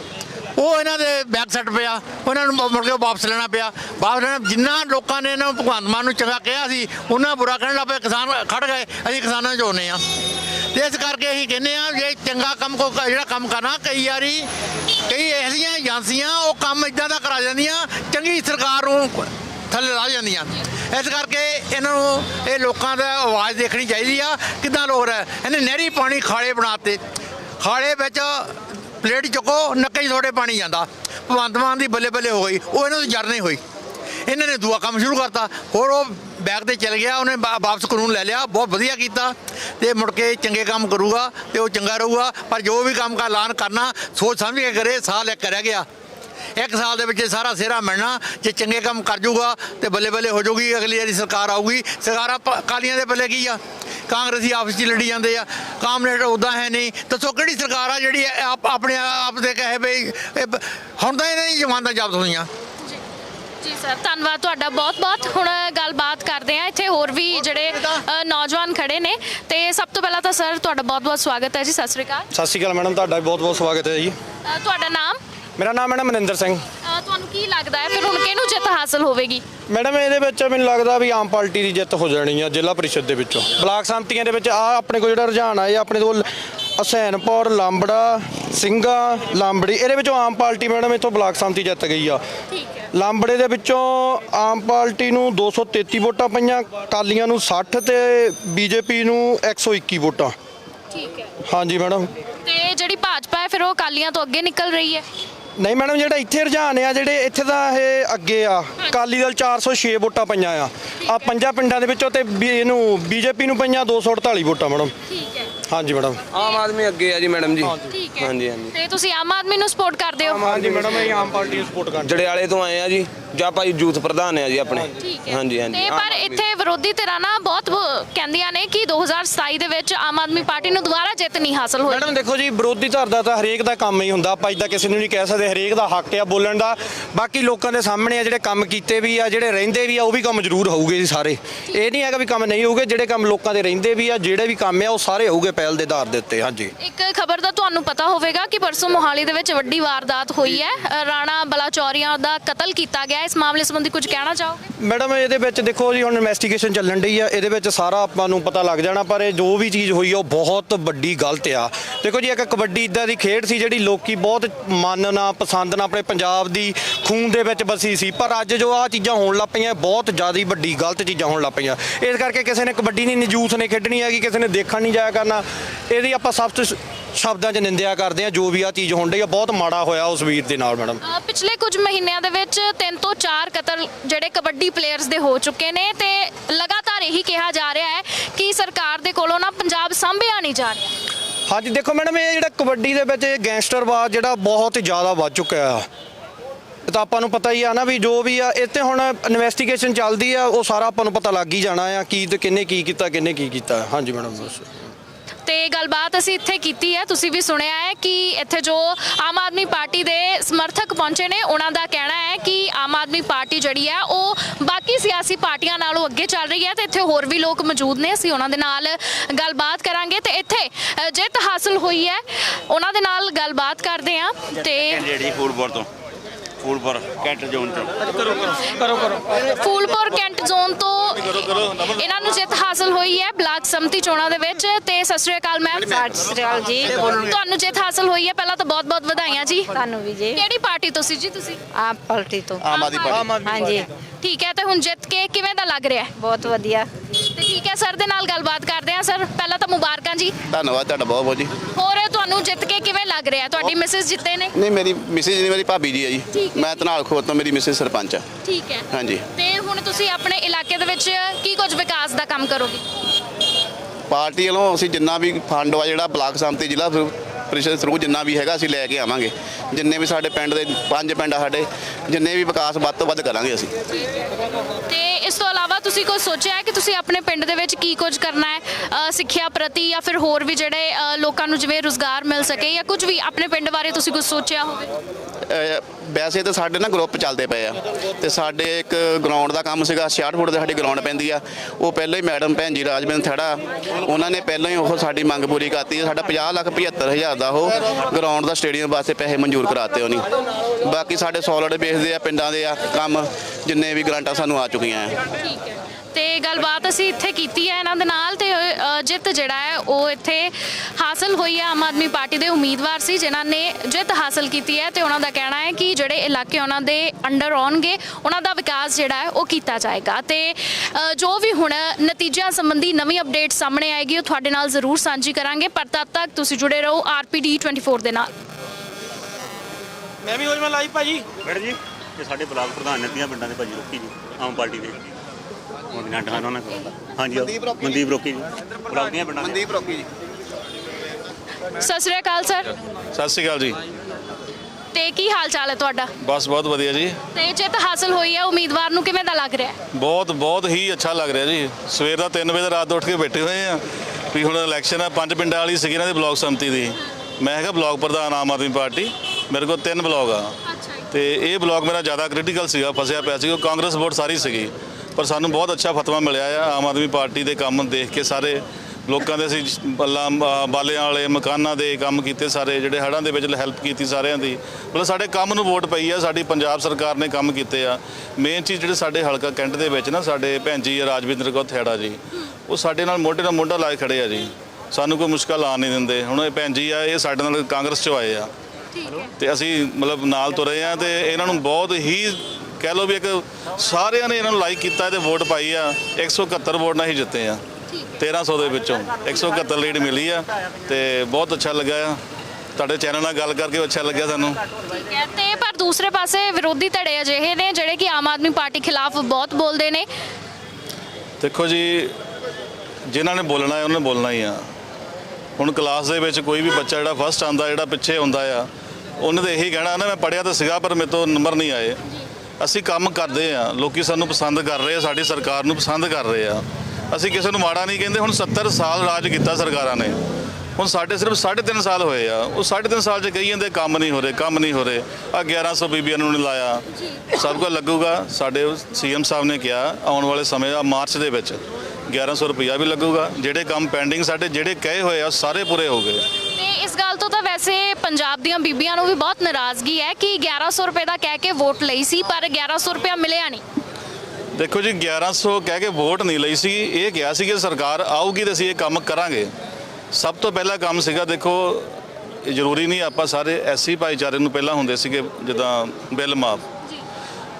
ਉਹ ਇਹਨਾਂ ਦੇ ਬੈਕ ਸੈੱਟ ਪਿਆ, ਉਹਨਾਂ ਨੂੰ ਮੁੜ ਕੇ ਵਾਪਸ ਲੈਣਾ ਪਿਆ। ਵਾਪਸ ਲੈਣਾ, ਜਿੰਨਾ ਲੋਕਾਂ ਨੇ ਇਹਨਾਂ ਨੂੰ ਭਗਵੰਤ ਮਾਨ ਨੂੰ ਚੰਗਾ ਕਿਹਾ ਸੀ, ਉਹਨਾਂ ਬੁਰਾ ਕਹਿਣ ਲੱਗ ਪਏ, ਕਿਸਾਨ ਖੜ ਗਏ, ਅਸੀਂ ਕਿਸਾਨਾਂ 'ਚ ਹੋਨੇ ਆ ਤੇ ਇਸ ਕਰਕੇ ਅਸੀਂ ਕਹਿੰਦੇ ਆ ਜੇ ਚੰਗਾ ਕੰਮ ਕੋ, ਜਿਹੜਾ ਕੰਮ ਕਰਨਾ, ਕਈ ਵਾਰੀ ਕਈ ਐਸੀਆਂ ਏਜੰਸੀਆਂ, ਉਹ ਕੰਮ ਇਦਾਂ ਦਾ ਕਰਾ ਜਾਂਦੀਆਂ, ਚੰਗੀ ਸਰਕਾਰ ਨੂੰ ਥੱਲੇ ਲਾ ਜਾਂਦੀਆਂ। ਇਸ ਕਰਕੇ ਇਹਨਾਂ ਨੂੰ ਇਹ ਲੋਕਾਂ ਦਾ ਆਵਾਜ਼ ਦੇਖਣੀ ਚਾਹੀਦੀ ਆ, ਕਿੱਦਾਂ ਲੋਕ ਰਹਿ, ਇਹਨੇ ਨਹਿਰੀ ਪਾਣੀ ਖਾਲੇ ਬਣਾਤੇ ਖਾਲੇ ਵਿੱਚ ਪਲੇਟ ਚੁੱਕੋ, ਨੱਕੇ 'ਚ ਥੋੜੇ ਪਾਣੀ ਜਾਂਦਾ। ਭਗਵੰਤ ਮਾਨ ਦੀ ਬੱਲੇ ਬੱਲੇ ਹੋ ਗਈ, ਉਹ ਇਹਨਾਂ ਤੋਂ ਜਰ ਨਹੀਂ ਹੋਈ। ਇਹਨਾਂ ਨੇ ਦੂਆ ਕੰਮ ਸ਼ੁਰੂ ਕਰਤਾ, ਹੋਰ ਉਹ ਬੈਗ ਤੇ ਚਲ ਗਿਆ, ਉਹਨੇ ਵਾ- ਵਾਪਸ ਕਾਨੂੰਨ ਲੈ ਲਿਆ, ਬਹੁਤ ਵਧੀਆ ਕੀਤਾ। ਤੇ ਮੁੜ ਕੇ ਚੰਗੇ ਕੰਮ ਕਰੂਗਾ, ਤੇ ਉਹ ਚੰਗਾ ਰਹੂਗਾ, ਪਰ ਜੋ ਵੀ ਕੰਮ ਦਾ ਐਲਾਨ ਕਰਨਾ, ਸੋਚ ਸਮਝ ਕੇ ਕਰੇ, ਸਾਲ ਇੱਕ ਰਹਿ ਗਿਆ। ਇੱਕ ਸਾਲ ਦੇ ਵਿੱਚ ਸਾਰਾ ਸਿਹਰਾ ਮਿਲਣਾ, ਜੇ ਚੰਗੇ ਕੰਮ ਕਰ ਜੂਗਾ, ਤੇ ਬੱਲੇ ਬੱਲੇ ਹੋ ਜਾਊਗੀ ਅਗਲੀ ਵਾਰੀ ਸਰਕਾਰ ਆਊਗੀ। ਸਰਕਾਰਾਂ ਪ- ਦੇ ਬੱਲੇ ਕੀ ਆ? ਕਾਂਗਰਸੀ ਆਪਸ 'ਚ ਹੀ ਲੜੀ ਜਾਂਦੇ ਆ ਕਾਮਰੇਡ ਉਦਾਂ ਹੈ ਨਹੀਂ। ਦੱਸੋ ਕਿਹੜੀ ਸਰਕਾਰ ਆ ਜਿਹੜੀ ਆਪ- ਆਪਣੇ ਆਪ ਦੇ ਕਹੇ ਬਈ ਹੁਣ ਤਾਂ ਇਹਨਾਂ ਦੀ ਜਮਾਨਤਾਂ ਜ਼ਬਤ ਹੋਈਆਂ। ਜੀ ਸਰ ਧੰਨਵਾਦ ਤੁਹਾਡਾ ਬਹੁਤ ਬਹੁਤ। ਹੁਣ ਗੱਲਬਾਤ ਕਰਦੇ ਆ ਇੱਥੇ ਹੋਰ ਵੀ ਜਿਹੜੇ ਨੌਜਵਾਨ ਖੜੇ ਨੇ। ਤੇ ਸਭ ਤੋਂ ਪਹਿਲਾਂ ਤਾਂ ਸਰ ਤੁਹਾਡਾ ਬਹੁਤ ਬਹੁਤ ਸਵਾਗਤ ਹੈ ਜੀ ਸਤਿ ਸ਼੍ਰੀ ਅਕਾਲ। ਸਤਿ ਸ਼੍ਰੀ ਅਕਾਲ ਮੈਡਮ ਤੁਹਾਡਾ ਵੀ ਬਹੁਤ ਬਹੁਤ ਸਵਾਗਤ ਹੈ ਜੀ। ਤੁਹਾਡਾ ਨਾਮ? ਮੇਰਾ ਨਾਮ ਮੈਡਮ ਮਨਿੰਦਰ ਸਿੰਘ। ਤੁਹਾਨੂੰ ਕੀ ਲੱਗਦਾ ਹੈ? ਫਿਰ ਹੁਣ ਕਿਹਨੂੰ ਜਿੱਤ ਹਾਸਲ ਹੋਵੇਗੀ? ਮੈਡਮ ਇਹਦੇ ਵਿੱਚ ਮੈਨੂੰ ਲੱਗਦਾ ਵੀ ਆਮ ਪਾਰਟੀ ਦੀ ਜਿੱਤ ਹੋ ਜਾਣੀ ਆ ਜ਼ਿਲ੍ਹਾ ਪ੍ਰੀਸ਼ਦ ਦੇ ਵਿੱਚੋਂ। ਬਲਾਕ ਸੰਮਤੀਆਂ ਦੇ ਵਿੱਚ ਆ ਆਪਣੇ ਕੋਲ ਜਿਹੜਾ ਰੁਝਾਨ ਆਇਆ ਆਪਣੇ ਕੋਲ ਹਸੈਨਪੁਰ ਲਾਂਬੜਾ ਸਿੰਘਾ ਲਾਂਬੜੀ ਇਹਦੇ ਵਿੱਚੋਂ ਆਮ ਪਾਰਟੀ ਮੈਡਮ ਇੱਥੋਂ ਬਲਾਕ ਸੰਮਤੀ ਜਿੱਤ ਗਈ ਆ। ਠੀਕ ਹੈ। ਲਾਂਬੜੇ ਦੇ ਵਿੱਚੋਂ ਆਮ ਪਾਰਟੀ ਨੂੰ 233 ਵੋਟਾਂ ਪਈਆਂ ਕਾਲੀਆਂ ਨੂੰ 60 ਤੇ ਬੀਜੇਪੀ ਨੂੰ 121 ਵੋਟਾਂ। ਠੀਕ ਹੈ। ਹਾਂਜੀ ਮੈਡਮ। ਤੇ ਜਿਹੜੀ ਭਾਜਪਾ ਹੈ ਫਿਰ ਉਹ ਅਕਾਲੀਆਂ ਤੋਂ ਅੱਗੇ ਨਿਕਲ ਰਹੀ ਹੈ? ਨਹੀਂ ਮੈਡਮ, ਜਿਹੜਾ ਇੱਥੇ ਰੁਝਾਨ ਆ, ਜਿਹੜੇ ਇੱਥੇ ਦਾ ਇਹ ਅੱਗੇ ਆ, ਅਕਾਲੀ ਦਲ 406 ਵੋਟਾਂ ਪਈਆਂ ਆ। ਆ ਪੰਜਾਂ ਪਿੰਡਾਂ ਦੇ ਵਿੱਚੋਂ ਤੇ ਬੀ- ਇਹਨੂੰ, ਬੀਜੇਪੀ ਨੂੰ ਪਈਆਂ 248 ਵੋਟਾਂ ਮੈਡਮ। ਠੀਕ ਹੈ। ਹਾਂਜੀ ਮੈਡਮ ਆਮ ਆਦਮੀ ਅੱਗੇ ਆ ਜੀ ਮੈਡਮ ਜੀ। ਠੀਕ ਹੈ। ਹਾਂਜੀ ਹਾਂਜੀ। ਤੇ ਤੁਸੀਂ ਆਮ ਆਦਮੀ ਨੂੰ ਸਪੋਰਟ ਕਰਦੇ ਹੋ ਹਾਂਜੀ ਮੈਡਮ ਇਹ ਆਮ ਪਾਰਟੀ ਨੂੰ ਸਪੋਰਟ ਕਰਦੇ। ਜੜਿਆਲੇ ਤੋਂ ਆਏ ਆ ਜੀ ਜਾਂ ਭਾਈ ਯੂਥ ਪ੍ਰਧਾਨ ਆ ਜੀ ਆਪਣੇ। ਠੀਕ ਹੈ। ਹਾਂਜੀ ਹਾਂਜੀ। ਤੇ ਪਰ। ਇੱਥੇ ਵਿਰੋਧੀ ਧਿਰਾਂ ਨਾ ਬਹੁਤ ਕਹਿੰਦੀਆਂ ਨੇ ਕਿ 2027 ਦੇ ਵਿੱਚ ਆਮ ਆਦਮੀ ਪਾਰਟੀ ਨੂੰ ਦੁਬਾਰਾ ਜਿੱਤ ਨਹੀਂ ਹਾਸਲ ਹੋਈ। ਮੈਡਮ ਦੇਖੋ ਜੀ ਵਿਰੋਧੀ ਧਿਰ ਦਾ ਤਾਂ ਹਰੇਕ ਦਾ ਕੰਮ ਹੀ ਹੁੰਦਾ। ਆਪਾਂ ਇਦਾਂ ਕਿਸੇ ਨੂੰ ਨਹੀਂ ਕਹਿ ਸਕਦੇ ਹਰੇਕ ਦਾ ਹੱਕ ਆ ਬੋਲਣ ਦਾ। ਬਾਕੀ ਲੋਕਾਂ ਦੇ ਸਾਹਮਣੇ ਆ ਜਿਹੜੇ ਕੰਮ ਕੀਤੇ ਵੀ ਆ ਜਿਹੜੇ ਰਹਿੰਦੇ ਵੀ ਆ ਉਹ ਵੀ ਕੰਮ ਜ਼ਰੂਰ ਹੋਊਗੇ ਜੀ ਸਾਰੇ। ਇਹ ਨਹੀਂ ਹੈਗਾ ਵੀ ਕੰਮ ਨਹੀਂ ਹੋਊਗੇ ਜਿਹੜੇ ਕੰਮ ਲੋਕਾਂ ਦੇ ਰਹਿੰਦੇ ਵੀ ਆ ਜਿਹੜੇ ਵੀ ਕੰਮ ਆ ਉਹ ਸਾਰੇ ਹੋਊਗੇ ਪਹਿਲ ਦੇ ਆਧਾਰ ਦੇ ਉੱਤੇ ਹਾਂਜੀ। ਇੱਕ ਖਬਰ ਦਾ ਤੁਹਾਨੂੰ ਪਤਾ ਹੋਵੇਗਾ ਕਿ ਪਰਸੋਂ ਮੋਹਾਲੀ ਦੇ ਵਿੱਚ ਵੱਡੀ ਵਾਰਦਾਤ ਹੋਈ ਹੈ। ਰਾਣਾ ਬਲਾਚੌਰੀਆ ਦਾ ਕਤਲ ਕੀਤਾ ਗਿਆ। ਇਸ ਮਾਮਲੇ ਸੰਬੰਧੀ ਕੁਝ ਕਹਿਣਾ ਚਾਹੋਗੇ? ਮੈਡਮ ਇਹਦੇ ਵਿੱਚ ਦੇਖੋ ਜੀ ਹੁਣ ਇਨਵੈਸਟੀਗੇਸ਼ਨ ਚੱਲਣ ਡਈ ਆ। ਇਹਦੇ ਵਿੱਚ ਸਾਰਾ ਆਪਾਂ ਨੂੰ ਪਤਾ ਲੱਗ ਜਾਣਾ ਪਰ ਇਹ ਜੋ ਵੀ ਚੀਜ਼ ਹੋਈ ਆ ਉਹ ਬਹੁਤ ਵੱਡੀ ਗਲਤ ਆ। ਦੇਖੋ ਜੀ ਇੱਕ ਕਬੱਡੀ ਇਦਾਂ ਦੀ ਖੇਡ ਸੀ ਜਿਹੜੀ ਲੋਕੀ ਬਹੁਤ ਮੰਨਣਾ ਪਸੰਦ ਨਾਲ ਆਪਣੇ ਪੰਜਾਬ ਦੀ ਖੂਨ ਦੇ ਵਿੱਚ ਬਸੀ ਸੀ। ਪਰ ਅੱਜ ਜੋ ਆ ਚੀਜ਼ਾਂ ਹੋਣ ਲੱਗ ਪਈਆਂ ਬਹੁਤ ਜ਼ਿਆਦਾ ਵੱਡੀ ਗਲਤ ਚੀਜ਼ਾਂ ਹੋਣ ਲੱਗ ਪਈਆਂ। ਇਸ ਕਰਕੇ ਕਿਸੇ ਨੇ ਕਬੱਡੀ ਨਹੀਂ ਨਿਜੂਸ ਨੇ ਖੇਡਣੀ ਹੈਗੀ ਕਿਸੇ ਨੇ ਦੇਖਣ ਨਹੀਂ ਜਾਇਆ ਕਰਨਾ। ਇਹਦੀ ਆਪਾਂ ਸਖਤ ਸ਼ਬਦਾਂ 'ਚ ਨਿੰਦਿਆ ਕਰਦੇ ਆ ਜੋ ਵੀ ਆ ਚੀਜ਼ ਹੋਣ ਡਈ ਆ ਬਹੁਤ ਮਾੜਾ ਹੋਇਆ ਉਸ ਵੀਰ ਦੇ ਨਾਲ ਮੈਡਮ। ਅ, ਪਿਛਲੇ ਕੁਝ ਮਹੀਨਿਆਂ ਦੇ ਵਿੱਚ ਤਿੰਨ ਤੋਂ ਚਾਰ ਕਤਲ ਜਿਹੜੇ ਕਬੱਡੀ ਪਲੇਅਰਸ ਦੇ ਹੋ ਚੁੱਕੇ ਨੇ ਤੇ ਲਗਾਤਾਰ ਇਹੀ ਕਿਹਾ ਜਾ ਰਿਹਾ ਹੈ ਕਿ ਸਰਕਾਰ ਦੇ ਕੋਲੋਂ ਨਾ ਪੰਜਾਬ ਸੰਭਿਆ ਨਹੀਂ ਜਾ ਰਿਹਾ। ਹਾਂਜੀ ਦੇਖੋ ਮੈਡਮ ਇਹ ਜਿਹੜਾ ਕਬੱਡੀ ਦੇ ਵਿੱਚ ਇਹ ਗੈਂਗਸਟਰਵਾਦ ਜਿਹੜਾ ਬਹੁਤ ਜ਼ਿਆਦਾ ਵੱਧ ਚੁੱਕਿਆ ਆ। ਇਹ ਤਾਂ ਆਪਾਂ ਨੂੰ ਪਤਾ ਹੀ ਆ ਨਾ ਵੀ ਜੋ ਵੀ ਆ ਇਹ ਤੇ ਹੁਣ ਇਨਵੈਸਟੀਗੇਸ਼ਨ ਚੱਲਦੀ ਆ ਉਹ ਸਾਰਾ ਆਪਾਂ ਨੂੰ ਪਤਾ ਲੱਗ ਹੀ ਜਾਣਾ ਆ ਕੀ ਤੇ ਕਿੰਨੇ ਕੀ ਕੀਤਾ ਕਿੰਨੇ ਕੀ ਕੀਤਾ। ਹਾਂਜੀ ਮੈਡਮ ਬਸ ਤੇ ਗੱਲਬਾਤ ਅਸੀਂ ਇੱਥੇ ਕੀਤੀ ਹੈ। ਤੁਸੀਂ ਵੀ ਸੁਣਿਆ ਹੈ ਕਿ ਇੱਥੇ ਜੋ ਆਮ ਆਦਮੀ ਪਾਰਟੀ ਦੇ ਸਮਰਥਕ ਪਹੁੰਚੇ ਨੇ, ਉਹਨਾਂ ਦਾ ਕਹਿਣਾ ਹੈ ਕਿ ਆਮ ਆਦਮੀ ਪਾਰਟੀ ਜਿਹੜੀ ਹੈ, ਉਹ ਬਾਕੀ ਸਿਆਸੀ ਪਾਰਟੀਆਂ ਨਾਲੋਂ ਅੱਗੇ ਚੱਲ ਰਹੀ ਹੈ ਤੇ ਇੱਥੇ ਹੋਰ ਵੀ ਲੋਕ ਮੌਜੂਦ ਨੇ। ਅਸੀਂ ਉਹਨਾਂ ਦੇ ਨਾਲ ਗੱਲਬਾਤ ਕਰਾਂਗੇ ਤੇ ਇੱਥੇ ਜਿੱਤ ਹਾਸਲ ਹੋਈ ਹੈ। ਉਹਨਾਂ ਦੇ ਨਾਲ ਗੱਲਬਾਤ ਕਰਦੇ ਹਾਂ ਤੇ ਜਿਹੜੀ ਫੂਡਪੁਰ ਤੋਂ। ਫੂਡਪੁਰ ਕੈਂਟ ਜ਼ੋਨ ਚੋਂ। ਕਰੋ ਕਰੋ। ਕਰੋ ਫੂਲਪੁਰ ਕੈਂਟ ਜ਼ੋਨ ਤੋਂ ਇਹਨਾਂ ਨੂੰ ਜਿੱਤ ਹਾਸਲ ਹੋਈ ਹੈ ਬਲਾਕ ਸੰਮਤੀ ਚੋਣਾਂ ਦੇ ਵਿੱਚ ਤੇ ਸਤਿ ਸ਼੍ਰੀ ਅਕਾਲ ਮੈਮ ਸਤਿ ਸ਼੍ਰੀ ਅਕਾਲ ਜੀ। ਤੁਹਾਨੂੰ ਜਿੱਤ ਹਾਸਲ ਹੋਈ ਹੈ। ਪਹਿਲਾਂ ਤਾਂ ਬਹੁਤ-ਬਹੁਤ ਵਧਾਈਆਂ ਜੀ। ਤੁਹਾਨੂੰ ਵੀ ਜੀ। ਕਿਹੜੀ ਪਾਰਟੀ ਤੋਂ ਸੀ ਜੀ ਤੁਸੀਂ? ਆਪ ਪਾਰਟੀ ਤੋਂ। ਆਮ ਆਦਮੀ ਪਾਰਟੀ। ਹਾਂਜੀ। ਠੀਕ ਹੈ ਤੇ ਹੁਣ ਜਿੱਤ ਕੇ ਕਿਵੇਂ ਦਾ ਲੱਗ ਰਿਹਾ ਹੈ? ਬਹੁਤ ਵਧੀਆ। ਤੇ ਠੀਕ ਹੈ ਸਰ ਦੇ ਨਾਲ ਗੱਲਬਾਤ ਕਰਦੇ ਹਾਂ ਸਰ। ਪਹਿਲਾਂ ਤਾਂ ਮੁਬਾਰਕਾਂ ਜੀ। ਧੰਨਵਾਦ ਤੁਹਾਡਾ ਬਹੁਤ ਬਹੁਤ ਜੀ। ਹੋਰ ਤੁਹਾਨੂੰ ਜਿੱਤ ਕੇ ਕਿਵੇਂ ਲੱਗ ਰਿਹਾ? ਹੈ? ਤੁਹਾਡੀ ਮਿਸਿਸ ਜਿੱਤੇ ਨੇ? ਨਹੀਂ ਮੇਰੀ ਮਿਸਿਸ ਜੀ ਮੇਰੀ ਭਾਬੀ ਜੀ ਆ ਠੀਕ ਜੀ। ਹੈ। ਮੈਂ ਧਨਾਲ ਖੋਤ ਤੋਂ ਮੇਰੀ ਮਿਸਿਸ ਸਰਪੰਚ ਆ। ਠੀਕ ਹੈ। ਹਾਂਜੀ। ਤੇ ਹੁਣ ਤੁਸੀਂ ਆਪਣੇ ਇਲਾਕੇ ਦੇ ਵਿੱਚ ਕੀ ਕੁਝ ਵਿਕਾਸ ਦਾ ਕੰਮ ਕਰੋਗੇ? ਪਾਰਟੀ ਵੱਲੋਂ ਅਸੀਂ ਜਿੰਨਾ ਵੀ ਫੰਡ ਆ ਜਿਹੜਾ ਬਲਾਕ ਸੰਮਤੀ ਜ਼ਿਲ੍ਹਾ ਪ੍ਰੀਸ਼ਦ ਥਰੂ ਜਿੰਨਾ ਵੀ ਹੈਗਾ ਅਸੀਂ ਲੈ ਕੇ ਆਵਾਂਗੇ। ਜਿੰਨੇ ਵੀ ਸਾਡੇ ਪਿੰਡ ਦੇ ਪੰਜ ਪਿੰਡ ਆ ਸਾਡੇ ਜਿੰਨੇ ਵੀ ਵਿਕਾਸ ਵੱਧ ਤੋਂ ਵੱਧ ਕਰਾਂਗੇ ਅਸੀਂ। ਤੇ ਇਸ ਤੋਂ ਇਲਾਵਾ ਤੁਸੀਂ ਕੁਝ ਸੋਚਿਆ ਹੈ ਕਿ ਤੁਸੀਂ ਆਪਣੇ ਪਿੰਡ ਦੇ ਵਿੱਚ ਕੀ ਕੁਝ ਕਰਨਾ ਹੈ ਸਿੱਖਿਆ ਪ੍ਰਤੀ ਜਾਂ ਫਿਰ ਹੋਰ ਵੀ ਜਿਹੜੇ ਲੋਕਾਂ ਨੂੰ ਜਿਵੇਂ ਰੋਜ਼ਗਾਰ ਮਿਲ ਸਕੇ ਜਾਂ ਕੁਝ ਵੀ ਆਪਣੇ ਪਿੰਡ ਬਾਰੇ ਤੁਸੀਂ ਕੁਝ ਸੋਚਿਆ ਹੋਵੇ? ਵੈਸੇ ਤਾਂ ਸਾਡੇ ਨਾ ਗਰੁੱਪ ਚੱਲਦੇ ਪਏ ਆ ਤੇ ਸਾਡੇ ਇੱਕ ਗਰਾਊਂਡ ਦਾ ਕੰਮ ਸੀਗਾ 66 ਫੁੱਟ ਦੇ ਸਾਡੀ ਗਰਾਊਂਡ ਪੈਂਦੀ ਆ। ਉਹ ਪਹਿਲਾਂ ਹੀ ਮੈਡਮ ਭੈਣ ਜੀ ਰਾਜਵਿੰਦ ਥੜਾ ਉਹਨਾਂ ਨੇ ਪਹਿਲਾਂ ਹੀ ਉਹ ਸਾਡੀ ਮੰਗ ਪੂਰੀ ਕਰਤੀ। ਸਾਡਾ 50 ਲੱਖ 75 ਹਜ਼ਾਰ ਦਾ ਉਹ ਗਰਾਊਂਡ ਦਾ ਸਟੇਡੀਅਮ ਵਾਸਤੇ ਪੈਸੇ ਮਨਜ਼ੂਰ ਕਰਾਤੇ ਉਹਨੇ। ਬਾਕੀ ਸਾਡੇ ਸੋਲਿਡ ਬੇਸ ਦੇ ਆ ਪਿੰਡਾਂ ਦੇ ਆ ਕੰਮ ਜਿੰਨੇ ਵੀ ਗ੍ਰਾਂਟਾਂ ਸਾਨੂੰ ਆ ਚੁੱਕੀਆਂ ਆ। ਠੀਕ ਹੈ। ਤੇ ਗੱਲਬਾਤ ਅਸੀਂ ਇੱਥੇ ਕੀਤੀ ਹੈ ਇਹਨਾਂ ਦੇ ਨਾਲ ਤੇ ਜਿੱਤ ਜਿਹੜਾ ਹੈ ਉਹ ਇੱਥੇ ਹਾਸਲ ਹੋਈ ਹੈ ਆਮ ਆਦਮੀ ਪਾਰਟੀ ਦੇ ਉਮੀਦਵਾਰ ਸੀ ਜਿਨ੍ਹਾਂ ਨੇ ਜਿੱਤ ਹਾਸਲ ਕੀਤੀ ਹੈ ਤੇ ਉਹਨਾਂ ਦਾ ਕਹਿਣਾ ਹੈ ਕਿ ਜਿਹੜੇ ਇਲਾਕੇ ਉਹਨਾਂ ਦੇ ਅੰਡਰ ਆਉਣਗੇ ਉਹਨਾਂ ਦਾ ਵਿਕਾਸ ਜਿਹੜਾ ਹੈ ਉਹ ਕੀਤਾ ਜਾਏਗਾ। ਤੇ ਜੋ ਵੀ ਹੁਣ ਨਤੀਜਿਆਂ ਸੰਬੰਧੀ ਨਵੀਂ ਅਪਡੇਟ ਸਾਹਮਣੇ ਆਏਗੀ ਉਹ ਤੁਹਾਡੇ ਨਾਲ ਜ਼ਰੂਰ ਸਾਂਝੀ ਕਰਾਂਗੇ ਪਰ ਤਦ ਤੱਕ ਤੁਸੀਂ ਜੁੜੇ ਰਹੋ ਆਰਪੀਡੀ 24 ਦੇ ਨਾਲ। ਮੈਂ ਵੀ ਹੋ ਜਾਵਾਂ ਲਾਈਵ ਭਾਜੀ। ਮੈਡਮ ਜੀ ਇਹ ਸਾਡੇ ਬਲਾਕ ਪ੍ਰਧਾਨ ਨੇ ਪਿੰਡਾਂ ਦੇ ਭਾਜੀ ਰੋਕੀ ਜੀ ਆਮ ਪਾਰਟੀ ਦੇ। ਉਹਨਾਂ ਹਾਂਜੀ ਮਨਦੀਪ ਰੋਕੀ ਜੀ? ਬਲਾਕ ਦੀਆਂ ਪਿੰਡਾਂ ਦੇ ਮਨਦੀਪ ਰੋਕੀ ਜੀ। ਸਤਿ ਸ੍ਰੀ ਅਕਾਲ ਸਰ। ਸਤਿ ਸ਼੍ਰੀ ਅਕਾਲ ਜੀ। ਤੇ ਕੀ ਹਾਲ ਚਾਲ ਹੈ ਤੁਹਾਡਾ? ਬਸ ਬਹੁਤ ਵਧੀਆ ਜੀ। ਤੇ ਜਿੱਤ ਹਾਸਲ ਹੋਈ ਹੈ ਉਮੀਦਵਾਰ ਨੂੰ ਕਿਵੇਂ ਦਾ ਲੱਗ ਰਿਹਾ? ਹੈ ਬਹੁਤ ਬਹੁਤ ਹੀ ਅੱਛਾ ਲੱਗ ਰਿਹਾ ਜੀ। ਸਵੇਰ ਦਾ 3 ਵਜੇ ਰਾਤ ਉੱਠ ਕੇ ਬੈਠੇ ਹੋਏ ਆ। ਵੀ ਹੁਣ ਇਲੈਕਸ਼ਨ ਆ ਪੰਜ ਪਿੰਡਾਂ ਵਾਲੀ ਸੀਗੀ ਇਹਨਾਂ ਦੀ ਬਲਾਕ ਸੰਮਤੀ ਦੀ। ਮੈਂ ਹੈਗਾ ਬਲਾਕ ਪ੍ਰਧਾਨ ਆਮ ਆਦਮੀ ਪਾਰਟੀ ਮੇਰੇ ਕੋਲ ਤਿੰਨ ਬਲਾਕ ਆ। ਅੱਛਾ ਤੇ ਇਹ ਬਲਾਕ ਮੇਰਾ ਜ਼ਿਆਦਾ ਕ੍ਰਿਟੀਕਲ ਸੀਗਾ ਫਸਿਆ ਪਿਆ ਸੀ ਉਹ ਕਾਂਗਰਸ ਵੋਟ ਸਾਰੀ ਸੀਗੀ। ਪਰ ਸਾਨੂੰ ਬਹੁਤ ਅੱਛਾ ਫਤਵਾ ਮਿਲਿਆ ਆ। ਆਮ ਆਦਮੀ ਪਾਰਟੀ ਦੇ ਕੰਮ ਦੇਖ ਕੇ ਸਾਰੇ ਲੋਕਾਂ ਦੇ ਅਸੀਂ ਬੱਲਾ ਬਾਲਿਆਂ ਵਾਲੇ ਮਕਾਨਾਂ ਦੇ ਕੰਮ ਕੀਤੇ ਸਾਰੇ ਜਿਹੜੇ ਹੜ੍ਹਾਂ ਦੇ ਵਿੱਚ ਹੈਲਪ ਕੀਤੀ ਸਾਰਿਆਂ ਦੀ। ਮਤਲਬ ਸਾਡੇ ਕੰਮ ਨੂੰ ਵੋਟ ਪਈ ਆ ਸਾਡੀ ਪੰਜਾਬ ਸਰਕਾਰ ਨੇ ਕੰਮ ਕੀਤੇ ਆ। ਮੇਨ ਚੀਜ਼ ਜਿਹੜੇ ਸਾਡੇ ਹਲਕਾ ਕੈਂਟ ਦੇ ਵਿੱਚ ਨਾ ਸਾਡੇ ਭੈਣ ਜੀ ਰਾਜਵਿੰਦਰ ਕੌਰ ਥੇੜਾ ਜੀ ਉਹ ਸਾਡੇ ਨਾਲ ਮੋਢੇ ਨਾਲ ਮੋਢਾ ਲਾਏ ਖੜੇ ਆ ਜੀ। ਸਾਨੂੰ ਕੋਈ ਮੁਸ਼ਕਲ ਆ ਨਹੀਂ ਦਿੰਦੇ। ਹੁਣ ਇਹ ਭੈਣ ਜੀ ਆ ਇਹ ਸਾਡੇ ਨਾਲ ਕਾਂਗਰਸ ਚੋਂ ਆਏ ਆ। ਤੇ ਅਸੀਂ ਮਤਲਬ ਨਾਲ ਤੁਰੇ ਆ ਤੇ ਇਹਨਾਂ ਨੂੰ ਬਹੁਤ ਹੀ ਕਹਿ ਲਓ ਵੀ ਇੱਕ ਸਾਰਿਆਂ ਨੇ ਇਹਨਾਂ ਨੂੰ ਲਾਈਕ ਕੀਤਾ ਤੇ ਵੋਟ ਪਾਈ ਆ। 171 ਵੋਟ ਨਾਲ ਹੀ ਜਿੱਤੇ ਆ। 1300 ਦੇ ਵਿੱਚੋਂ 171 ਲੀਡ ਮਿਲੀ ਆ ਤੇ ਬਹੁਤ ਅੱਛਾ ਲੱਗਾ ਆ। ਤੁਹਾਡੇ ਚੈਨਲ ਨਾਲ ਗੱਲ ਕਰਕੇ ਅੱਛਾ ਲੱਗਿਆ ਸਾਨੂੰ। ਠੀਕ ਹੈ ਤੇ ਪਰ ਦੂਸਰੇ ਪਾਸੇ ਵਿਰੋਧੀ ਧੜੇ ਅਜਿਹੇ ਨੇ ਜਿਹੜੇ ਕਿ ਆਮ ਆਦਮੀ ਪਾਰਟੀ ਖਿਲਾਫ ਬਹੁਤ ਬੋਲਦੇ ਨੇ। ਦੇਖੋ ਜੀ ਜਿਨ੍ਹਾਂ ਨੇ ਬੋਲਣਾ ਹੈ ਉਹਨਾਂ ਨੇ ਬੋਲਣਾ ਹੀ ਆ। ਹੁਣ ਕਲਾਸ ਦੇ ਵਿੱਚ ਕੋਈ ਵੀ ਬੱਚਾ ਜਿਹੜਾ ਫਸਟ ਆਂਦਾ ਜਿਹੜਾ ਪਿੱਛੇ ਹੁੰਦਾ ਆ ਉਹਨੇ ਤਾਂ ਇਹੀ ਕਹਿਣਾ ਨਾ ਮੈਂ ਪੜਿਆ ਤਾਂ ਸੀਗਾ ਪਰ ਮੇਰੇ ਤੋਂ ਨੰਬਰ ਨਹੀਂ ਆਏ। ਅਸੀਂ ਕੰਮ ਕਰਦੇ ਆ ਲੋਕੀ ਸਾਨੂੰ ਪਸੰਦ ਕਰ ਰਹੇ ਆ ਸਾਡੀ ਸਰਕਾਰ ਨੂੰ ਪਸੰਦ ਕਰ ਰਹੇ ਆ। ਅਸੀਂ ਕਿਸੇ ਨੂੰ ਮਾੜਾ ਨਹੀਂ ਕਹਿੰਦੇ ਹੁਣ 70 ਸਾਲ ਰਾਜ ਕੀਤਾ ਸਰਕਾਰਾਂ ਨੇ। ਹੁਣ ਸਾਡੇ ਸਿਰਫ 3.5 ਸਾਲ ਹੋਏ ਆ। ਉਹ 3.5 ਸਾਲ ਚ ਕਹੀ ਜਾਂਦੇ ਕੰਮ ਨਹੀਂ ਹੋ ਰਹੇ ਕੰਮ ਨਹੀਂ ਹੋ ਰਹੇ। ਆ 1100 ਬੀਬੀਆਂ ਨੂੰ ਨਹੀਂ ਲਾਇਆ। ਸਭ ਕੁਝ ਲੱਗੂਗਾ। ਸਾਡੇ ਸੀਐਮ ਸਾਹਿਬ ਨੇ ਕਿਹਾ ਆਉਣ ਵਾਲੇ ਸਮੇਂ ਆ ਮਾਰਚ ਦੇ ਵਿੱਚ। 1100 ਰੁਪਇਆ ਵੀ ਲੱਗੂਗਾ ਜਿਹੜੇ ਕੰਮ ਪੈਂਡਿੰਗ ਸਾਡੇ ਜਿਹੜੇ ਕਹੇ ਹੋਏ ਆ ਸਾਰੇ ਪੂਰੇ ਹੋ ਗਏ। ਤੇ ਇਸ ਗੱਲ ਤੋਂ ਤਾਂ ਵੈਸੇ ਪੰਜਾਬ ਦੀਆਂ ਬੀਬੀਆਂ ਨੂੰ ਵੀ ਬਹੁਤ ਨਾਰਾਜ਼ਗੀ ਹੈ ਕਿ 1100 ਰੁਪਏ ਦਾ ਕਹਿ ਕੇ ਵੋਟ ਲਈ ਸੀ ਪਰ 1100 ਰੁਪਇਆ ਮਿਲਿਆ ਨਹੀਂ। ਦੇਖੋ ਜੀ 1100 ਕਹਿ ਕੇ ਵੋਟ ਨਹੀਂ ਲਈ ਸੀ ਇਹ ਕਿਹਾ ਸੀ ਕਿ ਸਰਕਾਰ ਆਊਗੀ ਤੇ ਅਸੀਂ ਇਹ ਕੰਮ ਕਰਾਂਗੇ। ਸਭ ਤੋਂ ਪਹਿਲਾ ਕੰਮ ਸੀਗਾ ਦੇਖੋ ਇਹ ਜ਼ਰੂਰੀ ਨਹੀਂ ਆਪਾਂ ਸਾਰੇ ਐਸਸੀ ਭਾਈਚਾਰੇ ਨੂੰ ਪਹਿਲਾਂ ਹੁੰਦੇ ਸੀਗੇ ਜਿੱਦਾਂ ਬਿੱਲ ਮਾਫ।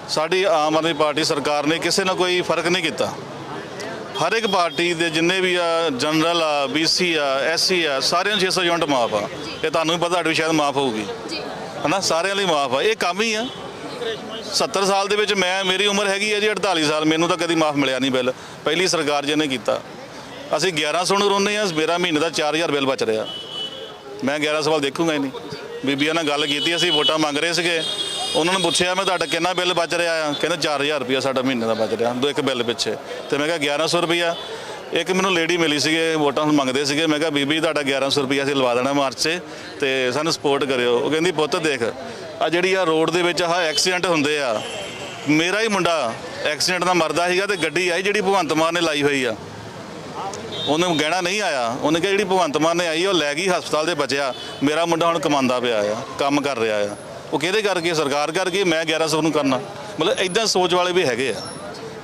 ਸਾਡੀ ਆਮ ਆਦਮੀ ਪਾਰਟੀ ਸਰਕਾਰ ਨੇ ਕਿਸੇ ਨਾਲ ਕੋਈ ਫ਼ਰਕ ਨਹੀਂ ਕੀਤਾ। ਹਰ ਇੱਕ ਪਾਰਟੀ ਦੇ ਜਿੰਨੇ ਵੀ ਆ ਜਨਰਲ ਆ ਬੀਸੀ ਆ ਐਸਸੀ ਆ ਸਾਰਿਆਂ ਨੂੰ 600 ਯੂਨਿਟ ਮਾਫ ਆ। ਇਹ ਤੁਹਾਨੂੰ ਵੀ ਪਤਾ ਤੁਹਾਡੀ ਸ਼ਾਇਦ ਮਾਫ ਹੋਊਗੀ। ਹਨਾ? ਸਾਰਿਆਂ ਲਈ ਮਾਫ ਆ। ਇਹ ਕੰਮ ਹੀ ਆ। 70 ਸਾਲ ਦੇ ਵਿੱਚ ਮੈਂ ਮੇਰੀ ਉਮਰ ਹੈਗੀ ਹੈ ਜੀ 48 ਸਾਲ। ਮੈਨੂੰ ਤਾਂ ਕਦੀ ਮਾਫ ਮਿਲਿਆ ਨਹੀਂ ਬਿੱਲ। ਪਹਿਲੀ ਸਰਕਾਰ ਜਿਹਨੇ ਕੀਤਾ। ਅਸੀਂ 1100 ਨੂੰ ਰੋਂਦੇ ਆ ਮੇਰਾ ਮਹੀਨੇ ਦਾ 4000 ਬਿੱਲ ਬਚ ਰਿਹਾ। ਮੈਂ 1100 ਵਾਲ ਦੇਖੂੰਗਾ ਹੀ ਨਹੀਂ। ਬੀਬੀਆਂ ਨਾਲ ਗੱਲ ਕੀਤੀ ਅਸੀਂ ਵੋਟਾਂ ਮੰਗ ਰਹੇ ਸੀਗੇ। ਉਹਨਾਂ ਨੂੰ ਪੁੱਛਿਆ, ਮੈਂ ਤੁਹਾਡਾ ਕਿੰਨਾ ਬਿੱਲ ਬਚ ਰਿਹਾ ਆ? ਕਹਿੰਦੇ 4000 ਰੁਪਇਆ ਸਾਡਾ ਮਹੀਨੇ ਦਾ ਬਚ ਰਿਹਾ, ਦੋ, ਇੱਕ ਬਿੱਲ ਪਿੱਛੇ। ਤੇ ਮੈਂ ਕਿਹਾ 1100 ਰੁਪਇਆ। ਇੱਕ ਮੈਨੂੰ ਲੇਡੀ ਮਿਲੀ ਸੀਗੇ, ਵੋਟਾਂ ਨੂੰ ਮੰਗਦੇ ਸੀਗੇ। ਮੈਂ ਕਿਹਾ, ਬੀਬੀ, ਤੁਹਾਡਾ 1100 ਰੁਪਇਆ ਅਸੀਂ ਲਵਾ ਦੇਣਾ ਮਾਰਚ 'ਚ ਤੇ ਸਾਨੂੰ ਸਪੋਰਟ ਕਰਿਓ। ਉਹ ਕਹਿੰਦੀ, ਪੁੱਤ ਦੇਖ ਆ ਜਿਹੜੀ ਆ ਰੋਡ ਦੇ ਵਿੱਚ ਆਹ ਐਕਸੀਡੈਂਟ ਹੁੰਦੇ ਆ, ਮੇਰਾ ਹੀ ਮੁੰਡਾ ਐਕਸੀਡੈਂਟ ਦਾ ਮਰਦਾ ਸੀਗਾ ਤੇ ਗੱਡੀ ਆਈ ਜਿਹੜੀ ਭਗਵੰਤ ਮਾਨ ਨੇ ਲਾਈ ਹੋਈ ਆ। ਉਹਨੂੰ ਗਹਿਣਾ ਨਹੀਂ ਆਇਆ। ਉਹਨੇ ਕਿਹਾ, ਜਿਹੜੀ ਭਗਵੰਤ ਮਾਨ ਨੇ ਆਈ, ਉਹ ਲੈ ਗਈ ਹਸਪਤਾਲ ਦੇ ਬਚਿਆ। ਮੇਰਾ ਮੁੰਡਾ ਹੁਣ ਕਮਾਉਂਦਾ ਪਿਆ ਆ, ਕੰਮ ਕਰ ਰਿਹਾ ਆ। ਉਹ ਕਿਹਦੇ ਕਰਕੇ ਸਰਕਾਰ ਕਰਕੇ? ਮੈਂ 1100 ਨੂੰ ਕਰਨਾ। ਮਤਲਬ ਇਦਾਂ ਸੋਚ ਵਾਲੇ ਵੀ ਹੈਗੇ ਆ।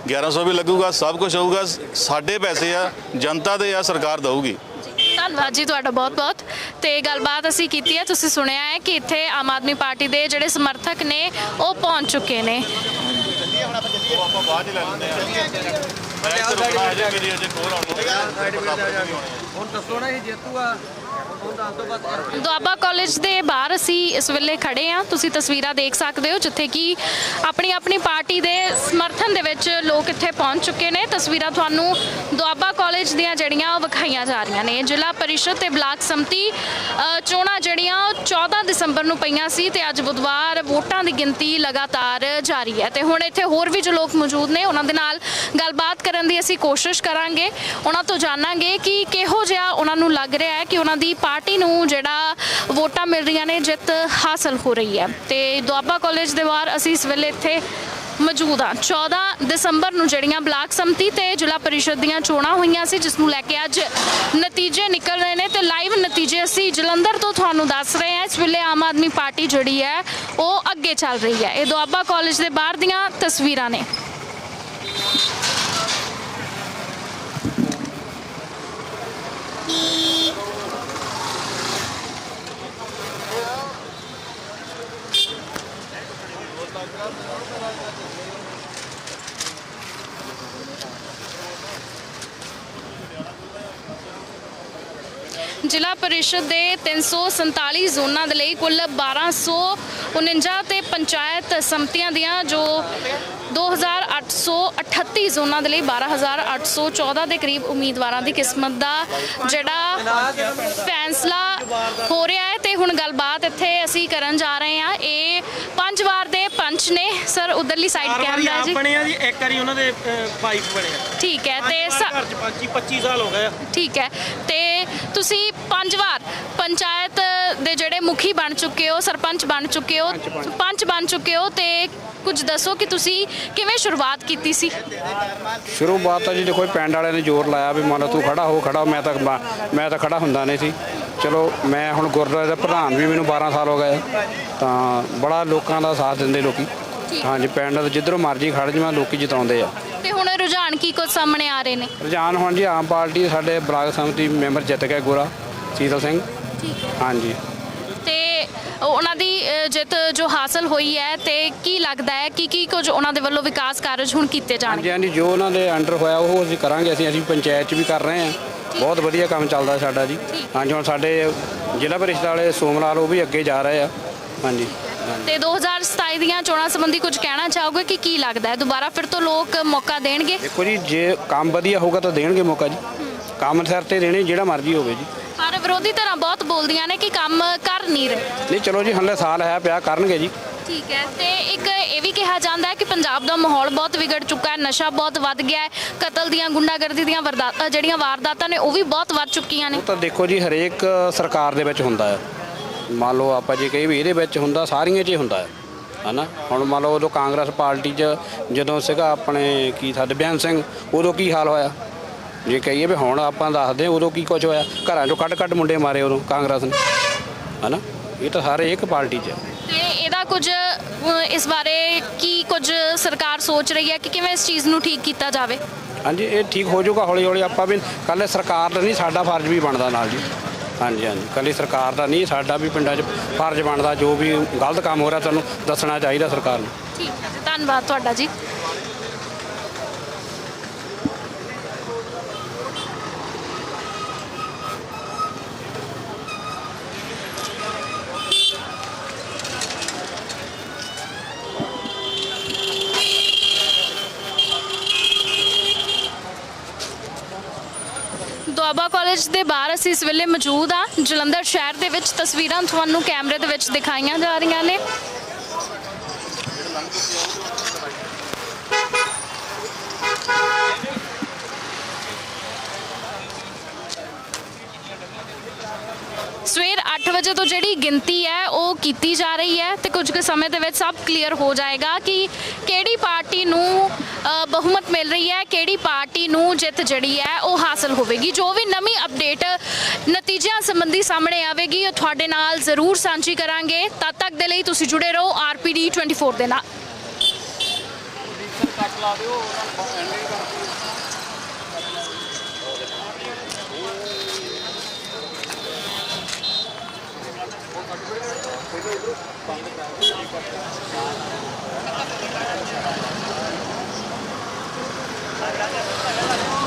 1100 ਵੀ ਲੱਗੂਗਾ ਸਭ ਕੁਝ ਹੋਊਗਾ। ਸਾਡੇ ਪੈਸੇ ਆ ਜਨਤਾ ਦੇ ਆ ਸਰਕਾਰ ਦਊਗੀ। ਧੰਨਵਾਦ ਜੀ ਤੁਹਾਡਾ ਬਹੁਤ-ਬਹੁਤ ਤੇ ਗੱਲਬਾਤ ਅਸੀਂ ਕੀਤੀ ਹੈ ਤੁਸੀਂ ਸੁਣਿਆ ਹੈ ਕਿ ਇੱਥੇ ਆਮ ਆਦਮੀ ਪਾਰਟੀ ਦੇ ਜਿਹੜੇ ਸਮਰਥਕ ਨੇ ਉਹ ਪਹੁੰਚ ਚੁੱਕੇ ਨੇ। ਹੁਣ ਦੱਸੋ ਨਾ ਇਹ ਬਸ ਦੁਆਬਾ ਕਾਲਜ ਦੇ ਬਾਹਰ ਅਸੀਂ ਇਸ ਵੇਲੇ ਖੜੇ ਆ ਤੁਸੀਂ ਤਸਵੀਰਾਂ ਦੇਖ ਸਕਦੇ ਹੋ, ਜਿੱਥੇ ਕਿ ਆਪਣੀ ਆਪਣੀ ਪਾਰਟੀ ਦੇ ਸਮਰਥਨ ਦੇ ਵਿੱਚ ਲੋਕ ਇੱਥੇ ਪਹੁੰਚ ਚੁੱਕੇ ਨੇ। ਤਸਵੀਰਾਂ ਤੁਹਾਨੂੰ ਦੁਆਬਾ ਕਾਲਜ ਦੀਆਂ ਜਿਹੜੀਆਂ ਉਹ ਵਿਖਾਈਆਂ ਜਾ ਰਹੀਆਂ ਨੇ। ਜ਼ਿਲ੍ਹਾ ਪਰਿਸ਼ਦ ਤੇ ਬਲਾਕ ਸੰਮਤੀ ਚੋਣਾਂ ਜਿਹੜੀਆਂ ਉਹ 14 ਦਸੰਬਰ ਨੂੰ ਪਈਆਂ ਸੀ ਤੇ ਅੱਜ ਬੁੱਧਵਾਰ ਵੋਟਾਂ ਦੀ ਗਿਣਤੀ ਲਗਾਤਾਰ ਜਾਰੀ ਹੈ। ਤੇ ਹੁਣ ਇੱਥੇ ਹੋਰ ਵੀ ਜੋ ਲੋਕ ਮੌਜੂਦ ਨੇ, ਉਹਨਾਂ ਦੇ ਨਾਲ ਗੱਲਬਾਤ ਕਰਨ ਦੀ ਅਸੀਂ ਕੋਸ਼ਿਸ਼ ਕਰਾਂਗੇ। ਉਹਨਾਂ ਤੋਂ ਜਾਣਾਂਗੇ ਕਿ ਕਿਹੋ ਜਿਹਾ ਉਹਨਾਂ ਨੂੰ ਲੱਗ ਰਿਹਾ ਹੈ ਕਿ ਉਹਨਾਂ ਦੀ ਪਾਰਟੀ ਨੂੰ ਜਿਹੜਾ ਵੋਟਾਂ ਮਿਲ ਰਹੀਆਂ ਨੇ, ਜਿੱਤ ਹਾਸਲ ਹੋ ਰਹੀ ਹੈ। ਤੇ ਦੁਆਬਾ ਕਾਲਜ ਦੇ ਬਾਹਰ ਅਸੀਂ ਇਸ ਵੇਲੇ ਇੱਥੇ ਮੌਜੂਦ ਹਾਂ। 14 ਦਸੰਬਰ ਨੂੰ ਜਿਹੜੀਆਂ ਬਲਾਕ ਸੰਮਤੀ ਤੇ ਜ਼ਿਲ੍ਹਾ ਪਰਿਸ਼ਦ ਦੀਆਂ ਚੋਣਾਂ ਹੋਈਆਂ ਸੀ, ਜਿਸ ਨੂੰ ਲੈ ਕੇ ਅੱਜ ਨਤੀਜੇ ਨਿਕਲ ਰਹੇ ਨੇ ਤੇ ਲਾਈਵ ਨਤੀਜੇ ਅਸੀਂ ਜਲੰਧਰ ਤੋਂ ਤੁਹਾਨੂੰ ਦੱਸ ਰਹੇ ਹਾਂ। ਇਸ ਵੇਲੇ ਆਮ ਆਦਮੀ ਪਾਰਟੀ ਜਿਹੜੀ ਹੈ, ਉਹ ਅੱਗੇ ਚੱਲ ਰਹੀ ਹੈ। ਇਹ ਦੁਆਬਾ ਕਾਲਜ ਦੇ ਬਾਹਰ ਦੀਆਂ ਤਸਵੀਰਾਂ ਨੇ। ਜ਼ਿਲ੍ਹਾ ਪਰਿਸ਼ਦ ਦੇ 347 ਜ਼ੋਨਾਂ ਦੇ ਲਈ ਕੁੱਲ 1249 ਤੇ ਪੰਚਾਇਤ ਸਮਤੀਆਂ ਦੀਆਂ ਜੋ 2838 ਜ਼ੋਨਾਂ ਦੇ ਲਈ 12814 ਦੇ ਕਰੀਬ ਉਮੀਦਵਾਰਾਂ ਦੀ ਕਿਸਮਤ ਦਾ ਜਿਹੜਾ ਫੈਸਲਾ ਹੋ ਰਿਹਾ ਹੈ ਤੇ ਹੁਣ ਗੱਲਬਾਤ ਇੱਥੇ ਅਸੀਂ ਕਰਨ ਜਾ ਰਹੇ ਹਾਂ। ਇਹ ਪੰਜ ਵਾਰ ਦੇ ਪੰਚ ਨੇ ਸਰ ਉਧਰਲੀ ਸਾਈਡ ਕੈਮਰਾ ਜੀ। ਬਣੇ ਆ ਜੀ ਇੱਕ ਵਾਰੀ ਉਹਨਾਂ ਦੇ ਵਾਈਫ ਬਣੇ ਆ। ਠੀਕ ਹੈ ਤੇ ਪੰਜ ਸ- ਵਾਰ ਘਰ ਚ 25 25 ਸਾਲ ਹੋ ਗਏ ਠੀਕ ਹੈ ਤੇ ਤੁਸੀਂ ਪੰਜ ਵਾਰ ਪੰਚਾਇਤ ਦੇ ਜਿਹੜੇ ਮੁਖੀ ਬਣ ਚੁੱਕੇ ਹੋ ਸਰਪੰਚ ਬਣ ਚੁੱਕੇ ਹੋ ਪੰਚ ਬਣ ਚੁੱਕੇ। ਹੋ ਤੇ ਕੁਝ ਦੱਸੋ ਕਿ ਤੁਸੀਂ ਕਿਵੇਂ ਸ਼ੁਰੂਆਤ ਕੀਤੀ ਸੀ? ਸ਼ੁਰੂਆਤ ਤਾਂ ਜੀ ਦੇਖੋ ਪਿੰਡ ਵਾਲਿਆਂ ਨੇ ਜ਼ੋਰ ਲਾਇਆ ਵੀ ਮੰਨ ਤੂੰ ਖੜਾ ਹੋ ਖੜਾ ਹੋ, ਮੈਂ ਤਾਂ ਮ- ਤਾਂ ਖੜਾ ਹੁੰਦਾ ਨਹੀਂ ਸੀ। ਚਲੋ ਮੈਂ ਹੁਣ ਗੁਰਦੁਆਰੇ ਦਾ ਪ੍ਰਧਾਨ ਵੀ ਮੈਨੂੰ 12 ਸਾਲ ਹੋ ਗਏ ਆ। ਤਾਂ ਬੜਾ ਲੋਕਾਂ ਦਾ ਸਾਥ ਦਿੰਦੇ ਲੋਕੀ। ਹਾਂਜੀ ਪਿੰਡ ਦੇ ਜਿੱਧਰੋਂ ਮਰਜ਼ੀ ਖੜ ਜਾਵਾਂ ਲੋਕੀ ਜਿਤਾਉਂਦੇ ਆ। ਤੇ ਹੁਣ ਰੁਝਾਨ ਕੀ ਕੁਝ ਸਾਹਮਣੇ ਆ ਰਹੇ ਨੇ? ਰੁਝਾਨ ਹੁਣ ਜੀ ਆਮ ਪਾਰਟੀ ਸਾਡੇ ਬਲਾਕ ਸੰਮਤੀ ਮੈਂਬਰ ਜਿੱਤ ਗਿਆ ਗੋਰਾ ਸੀਤਲ ਸਿੰਘ। ਹਾਂਜੀ। ਤੇ ਉਹਨਾਂ ਦੀ ਅ, ਜਿੱਤ ਜੋ ਹਾਸਲ ਹੋਈ ਹੈ ਤੇ ਕੀ ਲੱਗਦਾ ਹੈ ਕਿ ਕੀ ਕੁਝ ਉਹਨਾਂ ਦੇ ਵੱਲੋਂ ਵਿਕਾਸ ਕਾਰਜ ਹੁਣ ਕੀਤੇ ਹਾਂਜੀ ਜਾਣਗੇ? ਹਾਂਜੀ ਜੋ ਉਹਨਾਂ ਦੇ ਅੰਡਰ ਹੋਇਆ ਉਹ ਅਸੀਂ ਕਰਾਂਗੇ ਅਸੀਂ ਅਸੀਂ ਪੰਚਾਇਤ 'ਚ ਵੀ ਕਰ ਰਹੇ ਹਾਂ। ਬਹੁਤ ਵਧੀਆ ਕੰਮ ਚੱਲਦਾ ਸਾਡਾ ਜੀ। ਹਾਂਜੀ ਹੁਣ ਸਾਡੇ ਜ਼ਿਲ੍ਹਾ ਪਰਿਸ਼ਦ ਵਾਲੇ ਸੋਮਲਾਲ ਉਹ ਵੀ ਅੱਗੇ ਜਾ ਰਹੇ ਆ। ਹਾਂਜੀ। ਤੇ 2027 ਦੀਆਂ ਚੋਣਾਂ ਸੰਬੰਧੀ ਕੁਝ ਕਹਿਣਾ ਚਾਹੋਗੇ ਕਿ ਕੀ ਲੱਗਦਾ ਹੈ? ਦੁਬਾਰਾ ਫਿਰ ਤੋਂ ਲੋਕ ਮੌਕਾ ਦੇਣਗੇ? ਦੇਖੋ ਜੀ ਜੇ ਕੰਮ ਵਧੀਆ ਹੋਊਗਾ ਤਾਂ ਦੇਣਗੇ ਮੌਕਾ ਜੀ। ਕੰਮ ਸਿਰ ਤੇ ਦੇਣੇ ਜਿਹੜਾ ਮਰਜ਼ੀ ਹੋਵੇ ਜੀ। ਪਰ ਵਿਰੋਧੀ ਧਿਰਾਂ ਬਹੁਤ ਬੋਲਦੀਆਂ ਨੇ ਕਿ ਕੰਮ ਕਰ ਨਹੀਂ ਰਹੇ। ਨਹੀਂ ਚਲੋ ਜੀ ਹਲੇ ਸਾਲ ਹੈ ਪਿਆ ਕਰਨਗੇ ਜੀ। ਠੀਕ ਹੈ ਤੇ ਇੱਕ ਇਹ ਵੀ ਕਿਹਾ ਜਾਂਦਾ ਹੈ ਕਿ ਪੰਜਾਬ ਦਾ ਮਾਹੌਲ ਬਹੁਤ ਵਿਗੜ ਚੁੱਕਾ ਹੈ ਨਸ਼ਾ ਬਹੁਤ ਵੱਧ ਗਿਆ ਹੈ ਕਤਲ ਦੀਆਂ ਗੁੰਡਾਗਰਦੀ ਦੀਆਂ ਵਰਦਾਤਾਂ ਜਿਹੜੀਆਂ ਵਾਰਦਾਤਾਂ ਨੇ ਉਹ ਵੀ ਬਹੁਤ ਵੱਧ ਚੁੱਕੀਆਂ ਨੇ। ਉਹ ਤਾਂ ਦੇਖੋ ਜੀ ਹਰੇਕ ਸਰਕਾਰ ਦੇ ਵਿੱਚ ਹੁੰਦਾ ਹੈ। ਮੰਨ ਲਓ ਆਪਾਂ ਜੇ ਕਹੀ ਵੀ ਇਹਦੇ ਵਿੱਚ ਹੁੰਦਾ ਸਾਰੀਆਂ 'ਚ ਹੀ ਹੁੰਦਾ ਹੈ ਹਨਾ? ਹੁਣ ਮੰਨ ਲਓ ਉਦੋਂ ਕਾਂਗਰਸ ਪਾਰਟੀ 'ਚ ਜਦੋਂ ਸੀਗਾ ਆਪਣੇ ਕੀ ਸਾਡੇ ਬਿਆਨ ਸਿੰਘ ਉਦੋਂ ਕੀ ਹਾਲ ਹੋਇਆ? ਜੇ ਕਹੀਏ ਵੀ ਹੁਣ ਆਪਾਂ ਦੱਸਦੇ ਹਾਂ ਉਦੋਂ ਕੀ ਕੁਝ ਹੋਇਆ? ਘਰਾਂ 'ਚੋਂ ਕੱਢ ਕੱਢ ਮੁੰਡੇ ਮਾਰੇ ਉਦੋਂ ਕਾਂਗਰਸ ਨੇ। ਹਨਾ? ਇਹ ਤਾਂ ਸਾਰੇ ਇੱਕ ਪਾਰਟੀ 'ਚ ਹੈ। ਤੇ ਇਹਦਾ ਕੁਝ ਅ, ਇਸ ਬਾਰੇ ਕੀ ਕੁਝ ਸਰਕਾਰ ਸੋਚ ਰਹੀ ਹੈ ਕਿ ਕਿਵੇਂ ਇਸ ਚੀਜ਼ ਨੂੰ ਠੀਕ ਕੀਤਾ ਜਾਵੇ? ਹਾਂਜੀ ਇਹ ਠੀਕ ਹੋ ਜਾਊਗਾ ਹੌਲੀ ਹੌਲੀ ਆਪਾਂ ਵੀ ਕੱਲੇ ਸਰਕਾਰ ਦਾ ਨਹੀਂ ਸਾਡਾ ਫਰਜ਼ ਵੀ ਬਣਦਾ ਨਾਲ ਜੀ। ਹਾਂਜੀ ਹਾਂਜੀ। ਕੱਲੀ ਸਰਕਾਰ ਦਾ ਨਹੀਂ ਸਾਡਾ ਵੀ ਪਿੰਡਾਂ 'ਚ ਫਰਜ਼ ਬਣਦਾ ਜੋ ਵੀ ਗਲਤ ਕੰਮ ਹੋ ਰਿਹਾ ਤੁਹਾਨੂੰ ਦੱਸਣਾ ਚਾਹੀਦਾ ਸਰਕਾਰ ਨੂੰ। ਠੀਕ ਹੈ ਜੀ, ਧੰਨਵਾਦ ਤੁਹਾਡਾ ਜੀ। ਅਸੀਂ ਇਸ ਵੇਲੇ ਮੌਜੂਦ ਆ ਜਲੰਧਰ ਸ਼ਹਿਰ ਦੇ ਵਿੱਚ ਤਸਵੀਰਾਂ ਤੁਹਾਨੂੰ ਕੈਮਰੇ ਦੇ ਵਿੱਚ ਦਿਖਾਈਆਂ ਜਾ ਰਹੀਆਂ ਨੇ। ਸਵੇਰ 8 ਵਜੇ ਤੋਂ ਜਿਹੜੀ ਗਿਣਤੀ ਹੈ, ਉਹ ਕੀਤੀ ਜਾ ਰਹੀ ਹੈ ਤੇ ਕੁਝ ਕੁ ਸਮੇਂ ਦੇ ਵਿੱਚ ਸਭ ਕਲੀਅਰ ਹੋ ਜਾਏਗਾ ਕਿ ਕਿਹੜੀ ਪਾਰਟੀ ਨੂੰ ਬਹੁਮਤ ਮਿਲ ਰਹੀ ਹੈ, ਕਿਹੜੀ ਪਾਰਟੀ ਨੂੰ ਜਿੱਤ ਜਿਹੜੀ ਹੈ, ਉਹ ਹਾਸਲ ਹੋਵੇਗੀ। ਜੋ ਵੀ ਨਵੀਂ ਅਪਡੇਟ ਨਤੀਜਿਆਂ ਸੰਬੰਧੀ ਸਾਹਮਣੇ ਆਵੇਗੀ, ਉਹ ਤੁਹਾਡੇ ਨਾਲ ਜ਼ਰੂਰ ਸਾਂਝੀ ਕਰਾਂਗੇ। ਤਦ ਤੱਕ ਦੇ ਲਈ ਤੁਸੀਂ ਜੁੜੇ ਰਹੋ ਆਰਪੀਡੀ 24 ਦੇ ਨਾਲ। Gracias.